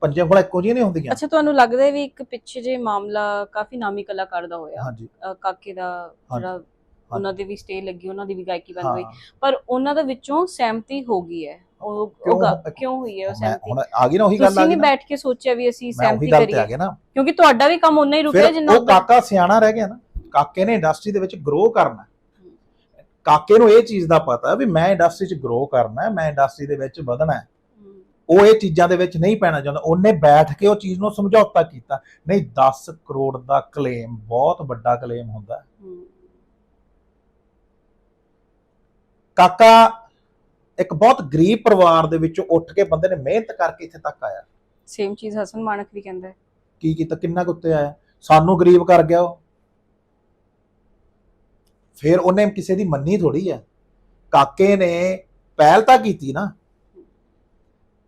ਪੰਜੇ ਕੋਲ ਇੱਕੋ ਜਿਹੀਆਂ ਨਹੀਂ ਹੁੰਦੀਆਂ। ਅੱਛਾ ਤੁਹਾਨੂੰ ਲੱਗਦਾ ਵੀ ਇੱਕ ਪਿੱਛੇ ਜੇ ਮਾਮਲਾ ਕਾਫੀ ਨਾਮੀ ਕਲਾਕਾਰ ਦਾ ਹੋਇਆ? ਹਾਂਜੀ। ਕਾਕੇ ਦਾ ਜਿਹੜਾ ਉਹਨਾਂ ਦੀ ਵੀ ਸਟੇ ਲੱਗੀ ਉਹਨਾਂ ਦੀ ਵੀ ਗਾਇਕੀ ਬੰਦ ਹੋਈ। ਪਰ ਉਹਨਾਂ ਦੇ ਵਿੱਚੋਂ ਸਹਿਮਤੀ ਹੋ ਗਈ ਹੈ। ਉਹ ਕਿਉਂ? ਹੋਈ ਹੈ ਉਹ ਸਹਿਮਤੀ? ਹੁਣ ਆ ਗਈ ਨਾ ਉਹੀ ਗੱਲ ਤੁਸੀਂ ਆ ਗਈ ਨਹੀਂ ਨਾ। ਬੈਠ ਕੇ ਸੋਚਿਆ ਵੀ ਅਸੀਂ ਸਹਿਮਤੀ ਕਰੀਏ। ਕਿਉਂਕਿ ਤੁਹਾਡਾ ਵੀ ਕੰਮ ਉਨਾ ਹੀ ਰੁਕਿਆ ਜਿੰਨਾ ਉਹ ਕਾਕਾ ਸਿਆਣਾ ਰਹਿ ਗਿਆ ਨਾ। ਕਾਕੇ ਨੇ ਇੰਡਸਟਰੀ ਦੇ ਵਿੱਚ ਗਰੋ ਕਰਨਾ। ਕਾਕੇ ਨੂੰ ਇਹ ਚੀਜ਼ ਦਾ ਪਤਾ ਵੀ ਮੈਂ ਇੰਡਸਟਰੀ 'ਚ ਗਰੋ ਕਰਨਾ ਹੈ ਮੈਂ ਇੰਡਸਟਰੀ ਦੇ ਵਿੱਚ ਵਧਣਾ। ਹੈ। ਉਹ ਇਹ ਚੀਜ਼ਾਂ ਦੇ ਵਿੱਚ ਨਹੀਂ ਪੈਣਾ ਚਾਹੁੰਦਾ। ਉਹਨੇ ਬੈਠ ਕੇ ਉਹ ਚੀਜ਼ ਨੂੰ ਸਮਝੌਤਾ ਕੀਤਾ। ਨਹੀਂ 10 ਕਰੋੜ ਦਾ ਕਲੇਮ ਬਹੁਤ ਵੱਡਾ ਕਲੇਮ ਹੁੰਦਾ ਹੈ। ਹਮ, ਕਾਕਾ ਇੱਕ ਬਹੁਤ ਗਰੀਬ ਪਰਿਵਾਰ ਦੇ ਵਿੱਚੋਂ ਉੱਠ ਕੇ ਬੰਦੇ ਨੇ ਮਿਹਨਤ ਕਰਕੇ ਇੱਥੇ ਤੱਕ ਆਇਆ। ਸੇਮ ਚੀਜ਼ ਹਸਨ ਮਾਨਕ ਵੀ ਕਹਿੰਦਾ ਹੈ। ਕੀ ਕੀਤਾ? ਕਿੰਨਾ ਕੁ ਉੱਤੇ ਆਇਆ? ਸਾਨੂੰ ਗਰੀਬ ਕਰ ਗਿਆ ਉਹ। ਫਿਰ ਉਹਨੇ ਕਿਸੇ ਦੀ ਮੰਨੀ ਥੋੜੀ ਹੈ। ਕਾਕੇ ਨੇ ਪਹਿਲ ਤਾਂ ਕੀਤੀ ਨਾ।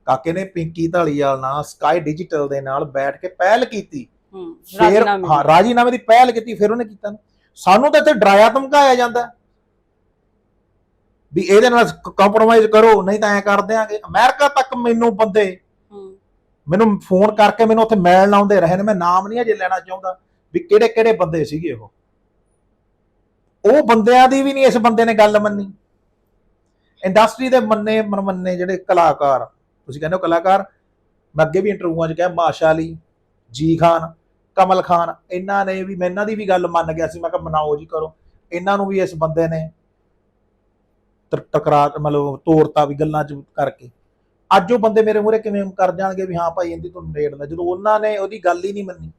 ਕਾਕੇ ਨੇ ਪਿੰਕੀ ਢਾਲੀਵਾਲ ਨਾਲ ਸਕਾਈ ਡਿਜੀਟਲ ਦੇ ਨਾਲ ਬੈਠ ਕੇ ਪਹਿਲ ਕੀਤੀ। ਹਮ, ਫਿਰ ਰਾਜ਼ੀਨਾਮੇ ਹਾਂ ਰਾਜੀਨਾਮੇ ਦੀ ਪਹਿਲ ਕੀਤੀ ਫਿਰ ਉਹਨੇ ਕੀਤਾ। ਸਾਨੂੰ ਤਾਂ ਇੱਥੇ ਡਰਾਇਆ ਧਮਕਾਇਆ ਜਾਂਦਾ। ਵੀ ਇਹਦੇ ਨਾਲ ਕੰਪਰੋਮਾਈਜ਼ ਕਰੋ ਨਹੀਂ ਤਾਂ ਐ ਕਰ ਦਿਆਂਗੇ। ਅਮਰੀਕਾ ਤੱਕ ਮੈਨੂੰ ਬੰਦੇ ਮੈਨੂੰ ਫੋਨ ਕਰਕੇ ਮੈਨੂੰ ਉੱਥੇ ਮਿਲਣ ਆਉਂਦੇ ਰਹੇ ਨੇ। ਮੈਂ ਨਾਮ ਨਹੀਂ ਅਜੇ ਲੈਣਾ ਚਾਹੁੰਦਾ ਵੀ ਕਿਹੜੇ ਕਿਹੜੇ ਬੰਦੇ ਸੀਗੇ ਉਹ। ਉਹ ਬੰਦਿਆਂ ਦੀ ਵੀ ਨਹੀਂ ਇਸ ਬੰਦੇ ਨੇ ਗੱਲ ਮੰਨੀ। ਇੰਡਸਟਰੀ ਦੇ ਮੰਨੇ ਮਨਮੰਨੇ ਜਿਹੜੇ ਕਲਾਕਾਰ। ਤੁਸੀਂ ਕਹਿੰਦੇ ਹੋ ਕਲਾਕਾਰ? ਮੈਂ ਅੱਗੇ ਵੀ ਇੰਟਰਵਿਊਆਂ 'ਚ ਕਿਹਾ ਮਾਸ਼ਾ ਅਲੀ ਜੀ ਖਾਨ ਕਮਲ ਖਾਨ ਇਹਨਾਂ ਨੇ ਵੀ ਮੈਂ ਇਹਨਾਂ ਦੀ ਵੀ ਗੱਲ ਮੰਨ ਗਿਆ ਸੀ। ਮੈਂ ਕਿਹਾ ਮਨਾਓ ਜੀ ਕਰੋ। ਇਹਨਾਂ ਨੂੰ ਵੀ ਇਸ ਬੰਦੇ ਨੇ ਟਕਰਾ ਮਤਲਬ ਤੋੜਤਾ ਵੀ ਗੱਲਾਂ 'ਚ ਕਰਕੇ। ਅੱਜ ਉਹ ਬੰਦੇ ਮੇਰੇ ਮੂਹਰੇ ਕਿਵੇਂ ਕਰ ਜਾਣਗੇ ਵੀ ਹਾਂ ਭਾਈ ਇਹਦੀ ਤੁਹਾਨੂੰ ਨੇੜ ਦਾ ਜਦੋਂ ਉਹਨਾਂ ਨੇ ਉਹਦੀ ਗੱਲ ਹੀ ਨਹੀਂ ਮੰਨੀ।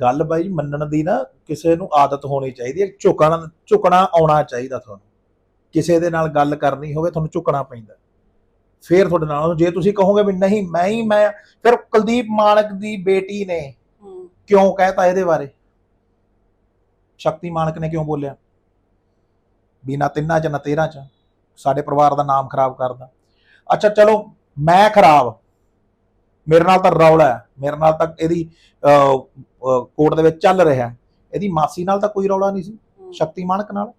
ਗੱਲ ਬਾਈ ਮੰਨਣ ਦੀ ਨਾ ਕਿਸੇ ਨੂੰ ਆਦਤ ਹੋਣੀ ਚਾਹੀਦੀ ਹੈ। ਝੁਕਣਾ ਝੁਕਣਾ ਆਉਣਾ ਚਾਹੀਦਾ ਤੁਹਾਨੂੰ। ਕਿਸੇ ਦੇ ਨਾਲ ਗੱਲ ਕਰਨੀ ਹੋਵੇ ਤੁਹਾਨੂੰ ਝੁਕਣਾ ਪੈਂਦਾ। ਫੇਰ ਤੁਹਾਡੇ ਨਾਲ ਜੇ ਤੁਸੀਂ ਕਹੋਗੇ ਵੀ ਨਹੀਂ ਮੈਂ ਹੀ ਮੈਂ ਫਿਰ ਕੁਲਦੀਪ ਮਾਨਕ ਦੀ ਬੇਟੀ ਨੇ ਕਿਉਂ ਕਹਿਤਾ ਇਹਦੇ ਬਾਰੇ? ਸ਼ਕਤੀ ਮਾਨਕ ਨੇ ਕਿਉਂ ਬੋਲਿਆ? ਵੀ ਨਾ ਤਿੰਨਾਂ ਚ ਨਾ ਤੇਰਾਂ ਚ। ਸਾਡੇ ਪਰਿਵਾਰ ਦਾ ਨਾਮ ਖਰਾਬ ਕਰਦਾ। ਅੱਛਾ ਚਲੋ ਮੈਂ ਖਰਾਬ। ਮੇਰੇ ਨਾਲ ਤਾਂ ਰੌਲਾ ਹੈ। ਮੇਰੇ ਨਾਲ ਤਾਂ ਇਹਦੀ ਕੋਰਟ ਦੇ ਵਿੱਚ ਚੱਲ ਰਿਹਾ ਹੈ। ਇਹਦੀ ਮਾਸੀ ਨਾਲ ਤਾਂ ਕੋਈ ਰੌਲਾ ਨਹੀਂ ਸੀ। ਸ਼ਕਤੀ ਮਾਨਕ ਨਾਲ।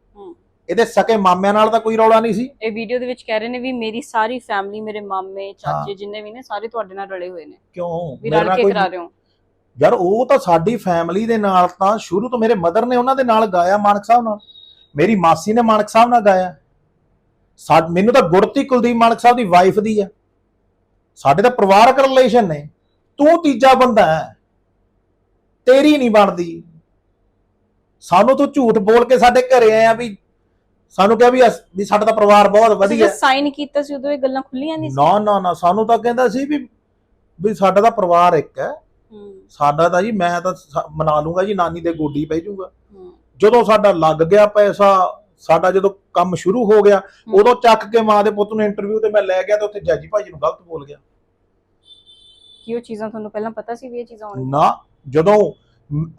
ਇਹਦੇ ਸਕੇ ਮਾਮਿਆਂ ਨਾਲ ਤਾਂ ਕੋਈ ਰੌਲਾ ਨਹੀਂ ਸੀ। ਇਹ ਵੀਡੀਓ ਦੇ ਵਿੱਚ ਕਹਿ ਰਹੇ ਨੇ ਵੀ ਮੇਰੀ ਸਾਰੀ ਫੈਮਿਲੀ ਮੇਰੇ ਮਾਮੇ ਚਾਚੇ। ਜਿੰਨੇ ਵੀ ਨੇ ਸਾਰੇ ਤੁਹਾਡੇ ਨਾਲ ਰਲੇ ਹੋਏ ਨੇ। ਕਿਉਂ? ਵੀ ਰਲ ਕੇ ਕੋਈ ਕਰਾ ਰਹੇ ਹੋ। ਯਾਰ ਉਹ ਤਾਂ ਸਾਡੀ ਫੈਮਿਲੀ ਦੇ ਨਾਲ ਤਾਂ ਸ਼ੁਰੂ ਤੋਂ ਮੇਰੇ ਮਦਰ ਨੇ ਉਹਨਾਂ ਦੇ ਨਾਲ ਗਾਇਆ ਮਾਨਕ ਸਾਹਿਬ ਨਾਲ। ਮੇਰੀ ਮਾਸੀ ਨੇ ਮਾਨਕ ਸਾਹਿਬ ਨਾਲ ਗਾਇਆ। ਸਾ ਮੈਨੂੰ ਤਾਂ ਗੁਰਤੀ ਕੁਲਦੀਪ ਮਾਨਕ ਸਾਹਿਬ ਦੀ ਵਾਈਫ ਦੀ ਆ। ਸਾਡੇ ਤਾਂ ਪਰਿਵਾਰਕ ਰਿਲੇਸ਼ਨ ਨੇ। ਤੂੰ ਤੀਜਾ ਬੰਦਾ ਹੈ। ਤੇਰੀ ਨਹੀਂ ਬਣਦੀ। ਸਾਨੂੰ ਤੂੰ ਝੂਠ ਬੋਲ ਕੇ ਸਾਡੇ ਘਰੇ ਆਇਆ ਵੀ ਸਾਨੂੰ ਕਿਹਾ ਵੀ ਵੀ ਸਾਡਾ ਤਾਂ ਪਰਿਵਾਰ ਬਹੁਤ ਵਧੀਆ। ਹੈ। ਸਾਈਨ ਕੀਤਾ ਸੀ ਉਦੋਂ ਇਹ ਗੱਲਾਂ ਖੁੱਲੀਆਂ ਨਹੀਂ ਸੀ? ਨਾ ਨਾ ਨਾ ਸਾਨੂੰ ਤਾਂ ਕਹਿੰਦਾ ਸੀ ਵੀ ਵੀ ਸਾਡਾ ਤਾਂ ਪਰਿਵਾਰ ਇੱਕ ਹੈ। ਸਾਡਾ ਤਾਂ ਜੀ ਮੈਂ ਤਾਂ ਮਨਾ ਲੂੰਗਾ ਜੀ ਨਾਨੀ ਦੇ ਗੋਡੀ ਪੈ ਜਾਊਗਾ ਜਦੋਂ ਸਾਡਾ ਲੱਗ ਗਿਆ ਪੈਸਾ ਸਾਡਾ ਜਦੋਂ ਕੰਮ ਸ਼ੁਰੂ ਹੋ ਗਿਆ। ਉਦੋਂ ਚੱਕ ਕੇ ਮਾਂ ਦੇ ਪੁੱਤ ਨੂੰ ਇੰਟਰਵਿਊ ਤੇ ਮੈਂ ਲੈ ਗਿਆ ਤੇ ਉੱਥੇ ਜੱਜੀ ਭਾਜੀ ਨੂੰ ਗਲਤ ਬੋਲ ਗਿਆ। ਕੀ ਉਹ ਚੀਜ਼ਾਂ ਤੁਹਾਨੂੰ ਪਹਿਲਾਂ ਪਤਾ ਸੀ ਵੀ ਇਹ ਚੀਜ਼ਾਂ ਹੋਣਗੀਆਂ? ਨਾ ਜਦੋਂ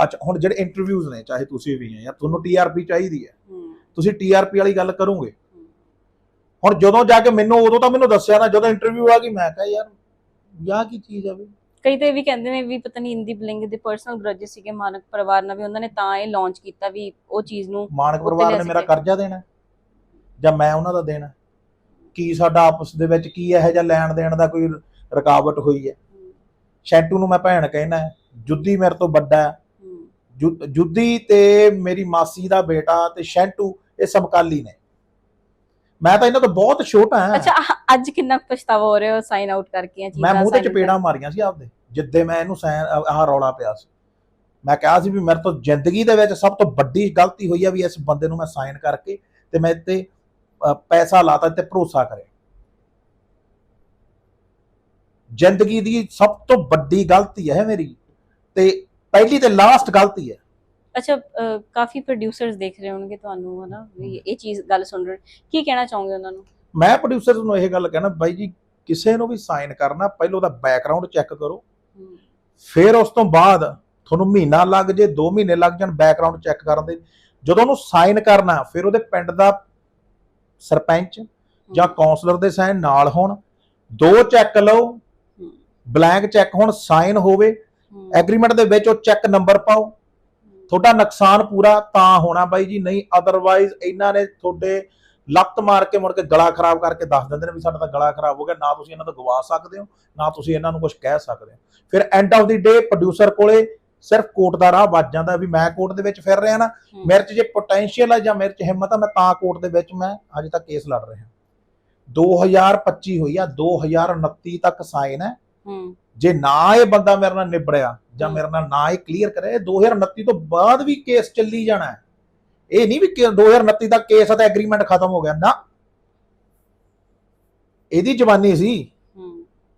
ਅੱਛਾ ਹੁਣ ਜਿਹੜੇ ਇੰਟਰਵਿਊਜ਼ ਨੇ ਚਾਹੇ ਤੁਸੀਂ ਵੀ ਹੈ ਜਾਂ ਤੁਹਾਨੂੰ ਟੀਆਰਪੀ ਚਾਹੀਦੀ ਹੈ ਤੁਸੀਂ ਟੀਆਰਪੀ ਵਾਲੀ ਗੱਲ ਕਰੋਗੇ। ਹੁਣ ਜਦੋਂ ਜਾ ਕੇ ਮੈਨੂੰ ਉਦੋਂ ਤਾਂ ਮੈਨੂੰ ਦੱਸਿਆ ਨਾ ਜਦੋਂ ਇੰਟਰਵਿਊ ਆ ਗਈ ਮੈਂ ਕਿਹਾ ਯਾਰ ਯਾ ਕੀ ਚੀਜ਼ ਆ ਵੀ ਕਈ ਤੇ ਵੀ ਕਹਿੰਦੇ ਨੇ ਵੀ ਪਤਾ ਨਹੀਂ ਇੰਦੀ ਬਲਿੰਗ ਦੇ ਪਰਸਨਲ ਗਰਜਸ ਸੀਗੇ ਮਾਨਕ ਪਰਿਵਾਰ ਨਾਲ ਵੀ ਉਹਨਾਂ ਨੇ ਤਾਂ ਇਹ ਲਾਂਚ ਕੀਤਾ ਵੀ ਉਹ ਚੀਜ਼ ਨੂੰ ਮਾਨਕ ਪਰਿਵਾਰ ਨੇ ਮੇਰਾ। ਕਰਜ਼ਾ ਦੇਣਾ? ਜਾਂ ਮੈਂ ਉਹਨਾਂ ਦਾ ਦੇਣਾ? ਕੀ ਸਾਡਾ ਆਪਸ ਦੇ ਵਿੱਚ ਕੀ ਇਹੋ ਜਿਹਾ ਲੈਣ ਦੇਣ ਦਾ ਕੋਈ ਰੁਕਾਵਟ ਹੋਈ ਹੈ ਸ਼ੈਂਟੂ ਨੂੰ ਮੈਂ ਭੈਣ ਕਹਿਣਾ ਜੁੱਦੀ ਮੇਰੇ ਤੋਂ ਵੱਡਾ ਜੁੱਦੀ ਤੇ ਮੇਰੀ ਮਾਸੀ ਦਾ ਬੇਟਾ ਤੇ ਸ਼ੈਂਟੂ ਇਹ ਸਮਕਾਲੀ ਨੇ ਮੈਂ ਤਾਂ ਇਹਨਾਂ ਤੋਂ ਬਹੁਤ ਛੋਟਾ ਹਾਂ। ਅੱਛਾ ਅੱਜ ਕਿੰਨਾ ਪਛਤਾਵਾ ਹੋ ਰਿਹਾ ਸਾਈਨ ਆਊਟ ਕਰਕੇ ਮੈਂ ਚੀਜ਼ਾਂ ਮੂੰਹ ਤੇ ਚਪੇੜਾਂ ਮਾਰੀਆਂ ਸੀ ਆਪਦੇ ਜਿੱਦੇ ਮੈਂ ਇਹਨੂੰ ਸੈਨ ਆਹ ਰੌਲਾ ਪਿਆ ਸੀ। ਮੈਂ ਕਿਹਾ ਸੀ ਵੀ ਮੇਰੇ ਤੋਂ ਜ਼ਿੰਦਗੀ ਦੇ ਵਿੱਚ ਸਭ ਤੋਂ ਵੱਡੀ ਗਲਤੀ ਹੋਈ ਆ ਵੀ ਇਸ ਬੰਦੇ ਨੂੰ ਮੈਂ ਸਾਈਨ ਕਰਕੇ ਤੇ ਮੈਂ ਤੇ ਪੈਸਾ ਲਾਤਾ ਤੇ ਭਰੋਸਾ ਕਰਿਆ। ਜ਼ਿੰਦਗੀ ਦੀ ਸਭ ਤੋਂ ਵੱਡੀ ਗਲਤੀ ਹੈ ਮੇਰੀ। ਤੇ ਪਹਿਲੀ ਤੇ ਲਾਸਟ ਗਲਤੀ ਹੈ। ਅੱਛਾ ਕਾਫੀ ਪ੍ਰੋਡਿਊਸਰਸ ਦੇਖ ਰਹੇ ਹੋਣਗੇ ਤੁਹਾਨੂੰ ਹਨਾ? ਵੀ ਇਹ ਚੀਜ਼ ਗੱਲ ਸੁਣ ਰਹੇ ਕੀ ਕਹਿਣਾ ਚਾਹੋਗੇ ਉਹਨਾਂ ਨੂੰ? ਮੈਂ ਪ੍ਰੋਡਿਊਸਰ ਨੂੰ ਇਹ ਗੱਲ ਕਹਿਣਾ ਬਾਈ ਜੀ ਕਿਸੇ ਨੂੰ ਵੀ ਸਾਈਨ ਕਰਨਾ ਪਹਿਲਾਂ ਉਹਦਾ ਬੈਕਗ੍ਰਾਉਂਡ ਚੈੱਕ ਕਰੋ। ਫਿਰ ਉਸ ਤੋਂ ਬਾਅਦ ਤੁਹਾਨੂੰ ਮਹੀਨਾ ਲੱਗ ਜੇ 2 ਮਹੀਨੇ ਲੱਗ ਜਾਣ ਬੈਕਗ੍ਰਾਉਂਡ ਚੈੱਕ ਕਰਨ ਦੇ। ਜਦੋਂ ਉਹਨੂੰ ਸਾਈਨ ਕਰਨਾ ਫਿਰ ਉਹਦੇ ਪਿੰਡ ਦਾ ਸਰਪੰਚ ਜਾਂ ਕਾਉਂਸਲਰ ਦੇ ਸਾਈਨ ਨਾਲ ਹੋਣ। ਦੋ ਚੈੱਕ ਲਓ ਬਲੈਂਕ ਚੈੱਕ ਹੋਣ ਸਾਈਨ ਹੋਵੇ। ਐਗਰੀਮੈਂਟ ਦੇ ਵਿੱਚ ਉਹ ਚੈੱਕ ਨੰਬਰ ਪਾਓ। ਤੁਹਾਡਾ ਨੁਕਸਾਨ ਪੂਰਾ ਤਾਂ ਹੋਣਾ ਬਾਈ ਜੀ ਨਹੀਂ ਅਦਰਵਾਈਜ਼ ਇਹਨਾਂ ਨੇ ਤੁਹਾਡੇ ਲੱਤ ਮਾਰ ਕੇ ਮੁੜ ਕੇ ਗਲਾ ਖਰਾਬ ਕਰਕੇ ਦੱਸ ਦਿੰਦੇ ਨੇ ਵੀ ਸਾਡਾ ਤਾਂ ਗਲਾ ਖਰਾਬ ਹੋ ਗਿਆ ਨਾ ਤੁਸੀਂ ਇਹਨਾਂ ਤੋਂ ਗਵਾ ਸਕਦੇ ਹੋ ਨਾ ਤੁਸੀਂ ਇਹਨਾਂ ਨੂੰ ਕੁਝ ਕਹਿ ਸਕਦੇ ਹੋ। ਫਿਰ end of the day producer ਕੋਲੇ ਸਿਰਫ ਕੋਰਟ ਦਾ ਰਾਹ ਵੱਜ ਜਾਂਦਾ ਵੀ ਮੈਂ ਕੋਰਟ ਦੇ ਵਿੱਚ ਫਿਰ ਰਿਹਾ ਨਾ। ਮੇਰੇ 'ਚ ਜੇ ਪੋਟੈਂਸ਼ੀਅਲ ਹੈ ਜਾਂ ਮੇਰੇ 'ਚ ਹਿੰਮਤ ਹੈ ਮੈਂ ਤਾਂ ਕੋਰਟ ਦੇ ਵਿੱਚ ਮੈਂ ਅਜੇ ਤੱਕ ਕੇਸ ਲੜ ਰਿਹਾ। 2025 ਹੋਈ ਆ 2029 ਤੱਕ ਸਾਈਨ ਹੈ। ਹੂੰ। ਜੇ ਨਾ ਇਹ ਬੰਦਾ ਮੇਰੇ ਨਾਲ ਨਿਬੜਿਆ ਜਾਂ। ਮੇਰੇ ਨਾਲ ਨਾ ਇਹ ਕਲੀਅਰ ਕਰੇ ਇਹ 2029 ਤੋਂ ਬਾਅਦ ਵੀ ਕੇਸ ਚੱਲੀ ਜਾਣਾ ਹੈ। ਇਹ ਨਹੀਂ ਵੀ ਕਿ 2029 ਤੱਕ ਕੇਸ ਆ ਤਾਂ ਐਗਰੀਮੈਂਟ ਖਤਮ ਹੋ ਗਿਆ। ਨਾ। ਇਹਦੀ ਜਵਾਨੀ ਸੀ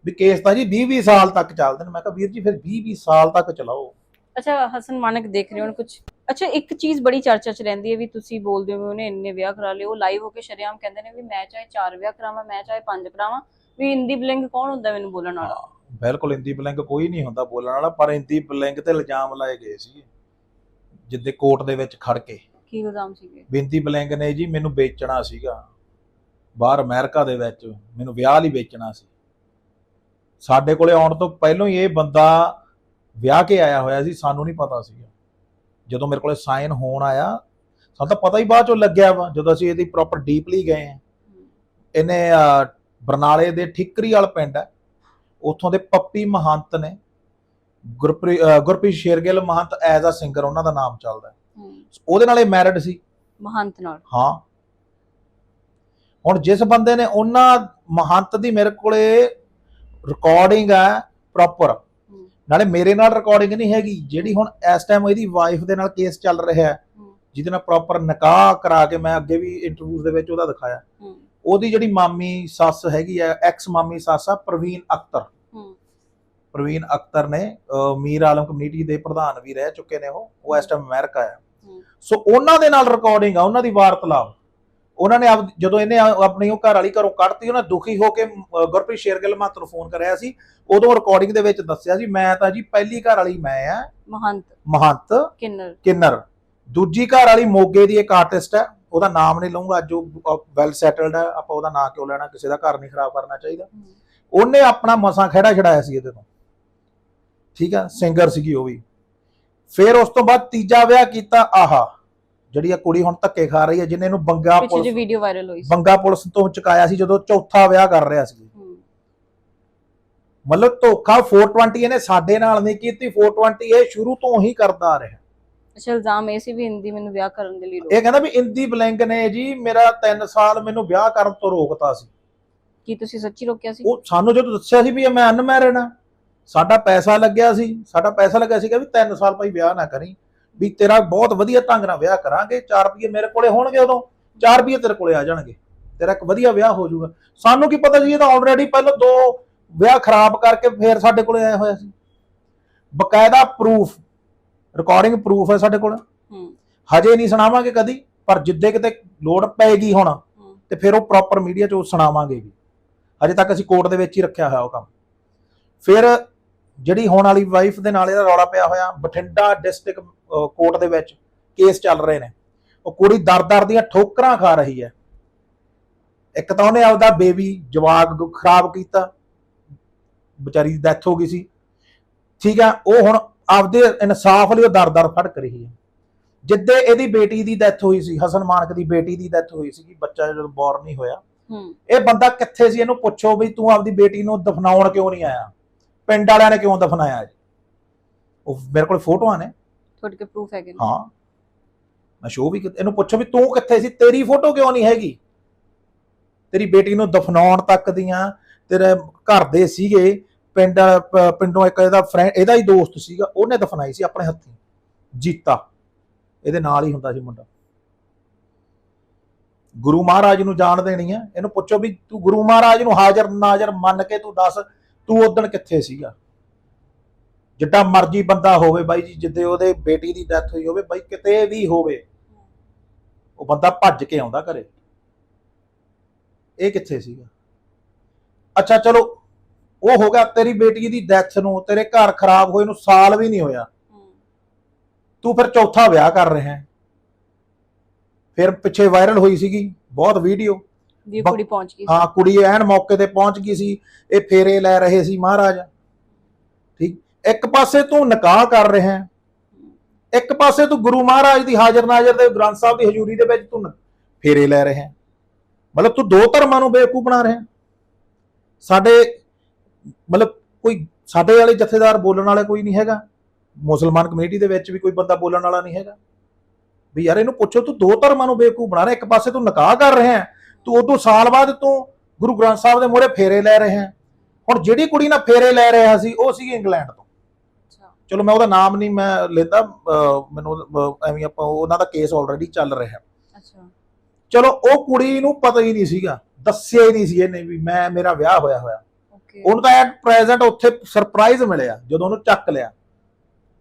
ਵੀ ਕੇਸ ਤਾਂ ਜੀ 20 20 ਸਾਲ ਤੱਕ ਚੱਲਦੇ ਨੇ। ਮੈਂ ਕਿਹਾ ਵੀਰ ਜੀ ਫਿਰ 20 20 ਸਾਲ ਤੱਕ ਚਲਾਓ। ਅੱਛਾ ਹਸਨ ਮਾਨਕ ਦੇਖ ਰਹੇ ਹੋ ਕੁਝ ਅੱਛਾ ਇੱਕ ਚੀਜ਼ ਬੜੀ ਚਰਚਾ 'ਚ ਰਹਿੰਦੀ ਹੈ ਵੀ ਤੁਸੀਂ ਬੋਲਦੇ ਹੋ ਉਹਨੇ ਇੰਨੇ ਵਿਆਹ ਕਰਾ ਲਏ। ਉਹ ਲਾਈਵ ਹੋ ਕੇ ਸ਼ਰੇਆਮ ਕਹਿੰਦੇ ਨੇ ਵੀ ਮੈਂ ਚਾਹੇ ਚਾਰ ਵਿਆਹ ਕਰਾਵਾਂ ਮੈਂ ਚਾਹੇ ਪੰਜ ਕਰਾਵਾਂ। ਵੀ ਇੰਦੀ ਬਲਿੰਗ ਕੌਣ ਹੁੰਦਾ ਮੈਨੂੰ ਬੋਲਣ ਵਾਲਾ? ਬਿਲਕੁਲ ਇੰਦੀ ਬਲਿੰਗ ਕੋਈ ਨਹੀਂ ਹੁੰਦਾ ਬੋਲਣ ਵਾਲਾ ਪਰ ਇੰਦੀ ਬਲਿੰਗ ਤੇ ਇਲਜ਼ਾਮ ਲਾਏ ਗਏ ਸੀ ਜਿੱਦੇ ਕੋਰਟ ਦੇ ਵਿੱਚ ਖੜ ਕੇ। ਕੀ ਇਲਜ਼ਾਮ ਸੀਗੇ? ਬਿੰਦੀ ਬਲਿੰਗ ਨੇ ਜੀ ਮੈਨੂੰ ਵੇਚਣਾ ਸੀਗਾ ਬਾਹਰ ਅਮਰੀਕਾ ਦੇ ਵਿੱਚ ਮੈਨੂੰ ਵਿਆਹ ਲਈ ਵੇਚਣਾ ਸੀ। ਸਾਡੇ ਕੋਲੇ ਆਉਣ ਤੋਂ ਪਹਿਲਾਂ ਹੀ ਇਹ ਬੰਦਾ ਵਿਆਹ ਕੇ ਆਇਆ ਹੋਇਆ ਸੀ ਸਾਨੂੰ ਨਹੀਂ ਪਤਾ ਸੀਗਾ। ਜਦੋਂ ਮੇਰੇ ਕੋਲੇ ਸਾਈਨ ਹੋਣ ਆਇਆ ਸਾਨੂੰ ਤਾਂ ਪਤਾ ਹੀ ਬਾਅਦ ਚੋਂ ਲੱਗਿਆ ਵਾ ਜਦੋਂ ਅਸੀਂ ਇਹਦੀ ਪ੍ਰੋਪਰ ਡੀਪਲੀ ਗਏ ਆ ਇਹਨੇ ਬਰਨਾਲੇ ਦੇ ਠਿਕਰੀ ਵਾਲ ਪਿੰਡ ਹੈ ਉੱਥੋਂ ਦੇ ਪੱਪੀ ਮਹੰਤ ਨੇ Gurpreet Shergill Mahant as a singer ਉਹਨਾਂ ਦਾ ਨਾਮ ਚੱਲਦਾ ਉਹਦੇ ਨਾਲ ਇਹ ਮੈਰਿਡ ਸੀ। ਮਹੰਤ ਨਾਲ। ਹਾਂ। ਹੁਣ ਜਿਸ ਬੰਦੇ ਨੇ ਉਹਨਾਂ ਮਹੰਤ ਦੀ ਮੇਰੇ ਕੋਲੇ ਰਿਕਾਰਡਿੰਗ ਹੈ ਪ੍ਰੋਪਰ ਨਾਲੇ ਮੇਰੇ ਨਾਲ ਰਿਕਾਰਡਿੰਗ ਨਹੀਂ ਹੈਗੀ ਜਿਹੜੀ ਹੁਣ ਇਸ ਟਾਈਮ ਇਹਦੀ ਵਾਈਫ ਦੇ ਨਾਲ ਕੇਸ ਚੱਲ ਰਿਹਾ ਹੈ ਜਿਹਦੇ ਨਾਲ ਪ੍ਰੋਪਰ ਨਿਕਾਹ ਕਰਾ ਕੇ ਮੈਂ ਅੱਗੇ ਵੀ ਇੰਟਰਵਿਊਜ਼ ਦੇ ਵਿੱਚ ਉਹਦਾ ਦਿਖਾਇਆ। ਉਹਦੀ ਜਿਹੜੀ ਮਾਮੀ ਸੱਸ ਹੈਗੀ ਆ ਐਕਸ ਮਾਮੀ ਸੱਸ ਆ ਪ੍ਰਵੀਨ ਅਖਤਰ। ਪ੍ਰਵੀਨ ਅਖਤਰ ਨੇ ਮੀਰ ਆਲਮ ਕਮੇਟੀ ਦੇ ਪ੍ਰਧਾਨ ਵੀ ਰਹਿ ਚੁੱਕੇ ਨੇ ਉਹ ਉਹ ਇਸ ਟਾਈਮ ਅਮਰੀਕਾ ਆ। ਸੋ ਉਹਨਾਂ ਦੇ ਨਾਲ ਰਿਕਾਰਡਿੰਗ ਆ ਉਹਨਾਂ ਦੀ ਵਾਰਤਾਲਾਪ। ਉਹਨਾਂ ਨੇ ਆਪ- ਜਦੋਂ ਇਹਨੇ ਆ- ਆਪਣੀ ਉਹ ਘਰ ਵਾਲੀ ਘਰੋਂ ਕੱਢਤੀ ਉਹਨਾਂ ਦੁਖੀ ਹੋ ਕੇ ਗੁਰਪ੍ਰੀਤ ਸ਼ੇਰਗਿੱਲ ਮਾਤਰ ਨੂੰ ਫੋਨ ਕਰਿਆ ਸੀ। ਉਦੋਂ ਰਿਕਾਰਡਿੰਗ ਦੇ ਵਿੱਚ ਦੱਸਿਆ ਸੀ ਮੈਂ ਤਾਂ ਜੀ ਪਹਿਲੀ ਘਰ ਵਾਲੀ ਮੈਂ ਆ। ਮਹੰਤ। ਮਹੰਤ ਕਿੰਨਰ। ਕਿੰਨਰ। ਦੂਜੀ ਘਰ ਵਾਲੀ ਮੋਗੇ ਦੀ ਇੱਕ ਆਰਟਿਸਟ ਹੈ ਉਹਦਾ ਨਾਮ ਨਹੀਂ ਲਵਾਂਗਾ ਜੋ ਵੈਲ ਸੈਟਲਡ ਹੈ ਆਪਾਂ ਉਹਦਾ ਨਾਂ ਕਿਉਂ ਲੈਣਾ ਕਿਸੇ ਦਾ ਘਰ ਨਹੀਂ ਖਰਾਬ ਕਰਨਾ ਚਾਹੀਦਾ। ਉਹਨੇ ਆਪਣਾ ਮਸਾਂ ਖਹਿੜਾ ਛਡਾਇਆ ਸੀ ਇਹਦੇ ਤੋਂ। ਠੀਕ ਆ ਸਿੰਗਰ ਸੀਗੀ ਉਹ ਵੀ। ਫਿਰ ਉਸ ਤੋਂ ਬਾਅਦ ਤੀਜਾ ਵਿਆਹ ਕੀਤਾ ਆਹਾ ਜਿਹੜੀ ਆ ਕੁੜੀ ਹੁਣ ਧੱਕੇ ਖਾ ਰਹੀ ਹੈ ਜਿਹਨੇ ਇਹਨੂੰ ਬੰਗਾ ਪਿੱਛੇ ਪੁਲਿਸ ਵੀਡੀਓ ਵਾਇਰਲ ਹੋਈ ਸੀ। ਬੰਗਾ ਪੁਲਿਸ ਤੋਂ ਚੁਕਾਇਆ ਸੀ ਜਦੋਂ ਚੌਥਾ ਵਿਆਹ ਕਰ ਰਿਹਾ ਸੀ। ਮਤਲਬ ਧੋਖਾ 420 ਇਹਨੇ ਸਾਡੇ ਨਾਲ ਨਹੀਂ ਕੀਤੀ 420 ਇਹ ਸ਼ੁਰੂ ਤੋਂ ਹੀ ਕਰਦਾ ਆ ਰਿਹਾ। ਅੱਛਾ ਇਲਜ਼ਾਮ ਇਹ ਸੀ ਵੀ ਹਿੰਦੀ ਮੈਨੂੰ ਵਿਆਹ ਕਰਨ ਦੇ ਲਈ ਰੋਕ ਇਹ ਕਹਿੰਦਾ ਵੀ ਇੰਦੀ ਬਲੈਂਕ ਨੇ ਜੀ ਮੇਰਾ 3 ਸਾਲ ਮੈਨੂੰ ਵਿਆਹ ਕਰਨ ਤੋਂ ਰੋਕਤਾ ਸੀ। ਕੀ ਤੁਸੀਂ ਸੱਚੀ ਰੋਕਿਆ ਸੀ? ਉਹ ਸਾਨੂੰ ਜਦੋਂ ਦੱਸਿਆ ਸੀ ਵੀ ਮੈਂ ਅਨਮੈਰਿਡ ਆ ਸਾਡਾ ਪੈਸਾ ਲੱਗਿਆ ਸੀ ਸਾਡਾ ਪੈਸਾ ਲੱਗਿਆ ਸੀਗਾ ਵੀ 3 ਸਾਲ ਭਾਈ ਵਿਆਹ ਨਾ ਕਰੀ ਵੀ ਤੇਰਾ ਬਹੁਤ ਵਧੀਆ ਢੰਗ ਨਾਲ ਵਿਆਹ ਕਰਾਂਗੇ 4 ਰੁਪਏ ਮੇਰੇ ਕੋਲੇ ਹੋਣਗੇ ਉਦੋਂ 4 ਰੁਪਏ ਤੇਰੇ ਕੋਲੇ ਆ ਜਾਣਗੇ ਤੇਰਾ ਇੱਕ ਵਧੀਆ ਵਿਆਹ ਹੋ ਜਾਊਗਾ। ਸਾਨੂੰ ਕੀ ਪਤਾ ਸੀ ਇਹ ਤਾਂ ਆਲਰੇਡੀ ਪਹਿਲਾਂ ਦੋ ਵਿਆਹ ਖਰਾਬ ਕਰਕੇ ਫੇਰ ਸਾਡੇ ਕੋਲੇ ਆਇਆ ਹੋਇਆ ਸੀ। ਬਕਾਇਦਾ ਪ੍ਰੂਫ ਰਿਕਾਰਡਿੰਗ ਪ੍ਰੂਫ ਹੈ ਸਾਡੇ ਕੋਲ। ਹੂੰ। ਹਜੇ ਨਹੀਂ ਸੁਣਾਵਾਂਗੇ ਕਦੀ ਪਰ ਜਿੱਦੇ ਕਿਤੇ ਲੋੜ ਪਏਗੀ ਹੁਣ ਤੇ ਫਿਰ ਉਹ ਪ੍ਰੋਪਰ ਮੀਡੀਆ 'ਚ ਉਹ ਸੁਣਾਵਾਂਗੇ ਵੀ। ਹਜੇ ਤੱਕ ਅਸੀਂ ਕੋਰਟ ਦੇ ਵਿੱਚ ਹੀ ਰੱਖਿਆ ਹੋਇਆ ਉਹ ਕੰਮ। ਫਿਰ ਜਿਹੜੀ ਹੋਣ ਵਾਲੀ ਵਾਈਫ ਦੇ ਨਾਲ ਇਹਦਾ ਰੌਲਾ ਪਿਆ ਹੋਇਆ ਬਠਿੰਡਾ ਡਿਸਟ੍ਰਿਕਟ ਕੋਰਟ ਦੇ ਵਿੱਚ ਕੇਸ ਚੱਲ ਰਹੇ ਨੇ। ਉਹ ਕੁੜੀ ਦਰ-ਦਰ ਦੀਆਂ ਠੋਕਰਾਂ ਖਾ ਰਹੀ ਹੈ। ਇੱਕ ਤਾਂ ਉਹਨੇ ਆਪਦਾ ਬੇਬੀ ਜਵਾਕ ਖਰਾਬ ਕੀਤਾ। ਵਿਚਾਰੀ ਦੀ ਡੈਥ ਹੋ ਗਈ ਸੀ। ਠੀਕ ਆ ਉਹ ਹੁਣ ਆਪਦੇ ਇਨਸਾਫ ਲਈ ਉਹ ਦਰ-ਦਰ ਫੜਕ ਰਹੀ ਹੈ। ਜਿੱਦੇ ਇਹਦੀ ਬੇਟੀ ਦੀ ਡੈਥ ਹੋਈ ਸੀ ਹਸਨ ਮਾਨਕ ਦੀ ਬੇਟੀ ਦੀ ਡੈਥ ਹੋਈ ਸੀ ਬੱਚਾ ਜਦੋਂ ਬੋਰਨ ਨਹੀਂ ਹੋਇਆ। ਇਹ ਬੰਦਾ ਕਿੱਥੇ ਸੀ? ਇਹਨੂੰ ਪੁੱਛੋ ਵੀ ਤੂੰ ਆਪਦੀ ਬੇਟੀ ਨੂੰ ਦਫਨਾਉਣ ਕਿਉਂ ਨਹੀਂ ਆਇਆ? ਪਿੰਡ ਵਾਲਿਆਂ ਨੇ ਕਿਉਂ ਦਫਨਾਇਆ ਜੀ ਉਹ ਮੇਰੇ ਕੋਲ ਫੋਟੋਆਂ ਨੇ। ਤੁਹਾਡੇ ਕੋਲ ਪ੍ਰੂਫ ਹੈਗੇ ਨੇ। ਹਾਂ। ਮੈਂ ਸ਼ੋਅ ਵੀ ਕੀਤਾ ਇਹਨੂੰ ਪੁੱਛੋ ਵੀ ਤੂੰ ਕਿੱਥੇ ਸੀ? ਤੇਰੀ ਫੋਟੋ ਕਿਉਂ ਨਹੀਂ ਹੈਗੀ? ਤੇਰੀ ਬੇਟੀ ਨੂੰ ਦਫਨਾਉਣ ਤੱਕ ਦੀਆਂ ਤੇਰੇ ਘਰ ਦੇ ਸੀਗੇ ਪਿੰਡ ਪਿੰਡੋਂ ਇੱਕ ਇਹਦਾ ਫਰੈਂਡ ਇਹਦਾ ਹੀ ਦੋਸਤ ਸੀਗਾ, ਉਹਨੇ ਦਫਨਾਈ ਸੀ ਆਪਣੇ ਹੱਥੀਂ, ਜੀਤਾ। ਇਹਦੇ ਨਾਲ ਹੀ ਹੁੰਦਾ ਸੀ ਮੁੰਡਾ। ਗੁਰੂ ਮਹਾਰਾਜ ਨੂੰ ਜਾਣ ਦੇਣੀ ਆ, ਇਹਨੂੰ ਪੁੱਛੋ ਵੀ ਤੂੰ ਗੁਰੂ ਮਹਾਰਾਜ ਨੂੰ ਹਾਜ਼ਰ, ਨਾਜ਼ਰ ਮੰਨ ਕੇ ਤੂੰ ਦੱਸ, ਤੂੰ ਉਦੋਂ ਕਿੱਥੇ ਸੀਗਾ? ਜਿੱਡਾ ਮਰਜ਼ੀ ਬੰਦਾ ਹੋਵੇ ਬਾਈ ਜੀ, ਜਿੱਦੇ ਉਹਦੇ ਬੇਟੀ ਦੀ ਡੈਥ ਹੋਈ ਹੋਵੇ, ਬਾਈ ਕਿਤੇ ਵੀ ਹੋਵੇ, ਉਹ ਬੰਦਾ ਭੱਜ ਕੇ ਆਉਂਦਾ ਘਰੇ। ਇਹ ਕਿੱਥੇ ਸੀਗਾ? ਅੱਛਾ, ਚਲੋ ਉਹ ਹੋ ਗਿਆ ਤੇਰੀ ਬੇਟੀ ਦੀ ਡੈਥ ਨੂੰ ਤੇਰੇ ਘਰ ਖਰਾਬ ਹੋਏ ਨੂੰ ਸਾਲ ਵੀ ਨਹੀਂ ਹੋਇਆ। ਤੂੰ ਫਿਰ ਚੌਥਾ ਵਿਆਹ ਕਰ ਰਿਹਾ ਹੈ। ਫਿਰ ਪਿੱਛੇ ਵਾਇਰਲ ਹੋਈ ਸੀਗੀ ਬਹੁਤ ਵੀਡੀਓ ਬ- ਕੁੜੀ ਪਹੁੰਚ ਗਈ ਹਾਂ ਕੁੜੀ ਐਨ ਮੌਕੇ ਤੇ ਪਹੁੰਚ ਗਈ ਸੀ ਇਹ ਫੇਰੇ ਲੈ ਰਹੇ ਸੀ ਮਹਾਰਾਜ। ਠੀਕ ਇੱਕ ਪਾਸੇ ਤੂੰ ਨਿਕਾਹ ਕਰ ਰਿਹਾ ਹੈ, ਇੱਕ ਪਾਸੇ ਤੂੰ ਗੁਰੂ ਮਹਾਰਾਜ ਦੀ ਹਾਜ਼ਰ ਨਾਜ਼ਰ ਦੇ ਗ੍ਰੰਥ ਸਾਹਿਬ ਦੀ ਹਜ਼ੂਰੀ ਦੇ ਵਿੱਚ ਤੂੰ ਫੇਰੇ ਲੈ ਰਿਹਾ ਹੈ। ਮਤਲਬ ਤੂੰ ਦੋ ਧਰਮਾਂ ਨੂੰ ਬੇਵਕੂਫ ਬਣਾ ਰਿਹਾ। ਸਾਡੇ ਮਤਲਬ ਕੋਈ ਸਾਡੇ ਵਾਲੇ ਜਥੇਦਾਰ ਬੋਲਣ ਵਾਲਾ ਕੋਈ ਨਹੀਂ ਹੈਗਾ। ਮੁਸਲਮਾਨ ਕਮਿਊਨਿਟੀ ਦੇ ਵਿੱਚ ਵੀ ਕੋਈ ਬੰਦਾ ਬੋਲਣ ਵਾਲਾ ਨਹੀਂ ਹੈਗਾ। ਵੀ ਯਾਰ ਇਹਨੂੰ ਪੁੱਛੋ ਤੂੰ ਦੋ ਧਰਮਾਂ ਨੂੰ ਬੇਵਕੂਫ ਬਣਾ ਰਿਹਾ ਇੱਕ ਪਾਸੇ ਤੂੰ ਨਿਕਾਹ ਕਰ ਰਿਹਾ ਤੂੰ ਉਦੋਂ ਸਾਲ ਬਾਅਦ ਤੂੰ ਗੁਰੂ ਗ੍ਰੰਥ ਸਾਹਿਬ ਦੇ ਮੂਹਰੇ ਫੇਰੇ ਲੈ ਰਿਹਾ। ਹੁਣ ਜਿਹੜੀ ਕੁੜੀ ਨਾਲ ਫੇਰੇ ਲੈ ਰਿਹਾ ਸੀ ਉਹ ਸੀ ਇੰਗਲੈਂਡ ਤੋਂ। ਅੱਛਾ। ਚਲੋ ਮੈਂ ਉਹਦਾ ਨਾਮ ਨਹੀਂ ਮੈਂ ਲੈਂਦਾ ਮੈਨੂੰ ਐਵੇਂ ਆਪਾਂ ਉਹਨਾਂ ਦਾ ਕੇਸ ਆਲਰੇਡੀ ਚੱਲ ਰਿਹਾ। ਅੱਛਾ। ਚਲੋ ਉਹ ਕੁੜੀ ਨੂੰ ਪਤਾ ਹੀ ਨਹੀਂ ਸੀਗਾ ਦੱਸਿਆ ਹੀ ਨਹੀਂ ਸੀ ਇਹਨੇ ਵੀ ਮੈਂ ਮੇਰਾ ਵਿਆਹ ਹੋਇਆ ਹੋਇਆ। ਉਹਨੂੰ ਤਾਂ ਐਟ ਪ੍ਰੈਜ਼ੈਂਟ ਉੱਥੇ ਸਰਪ੍ਰਾਈਜ਼ ਮਿਲਿਆ, ਜਦੋਂ ਉਹਨੂੰ ਚੱਕ ਲਿਆ।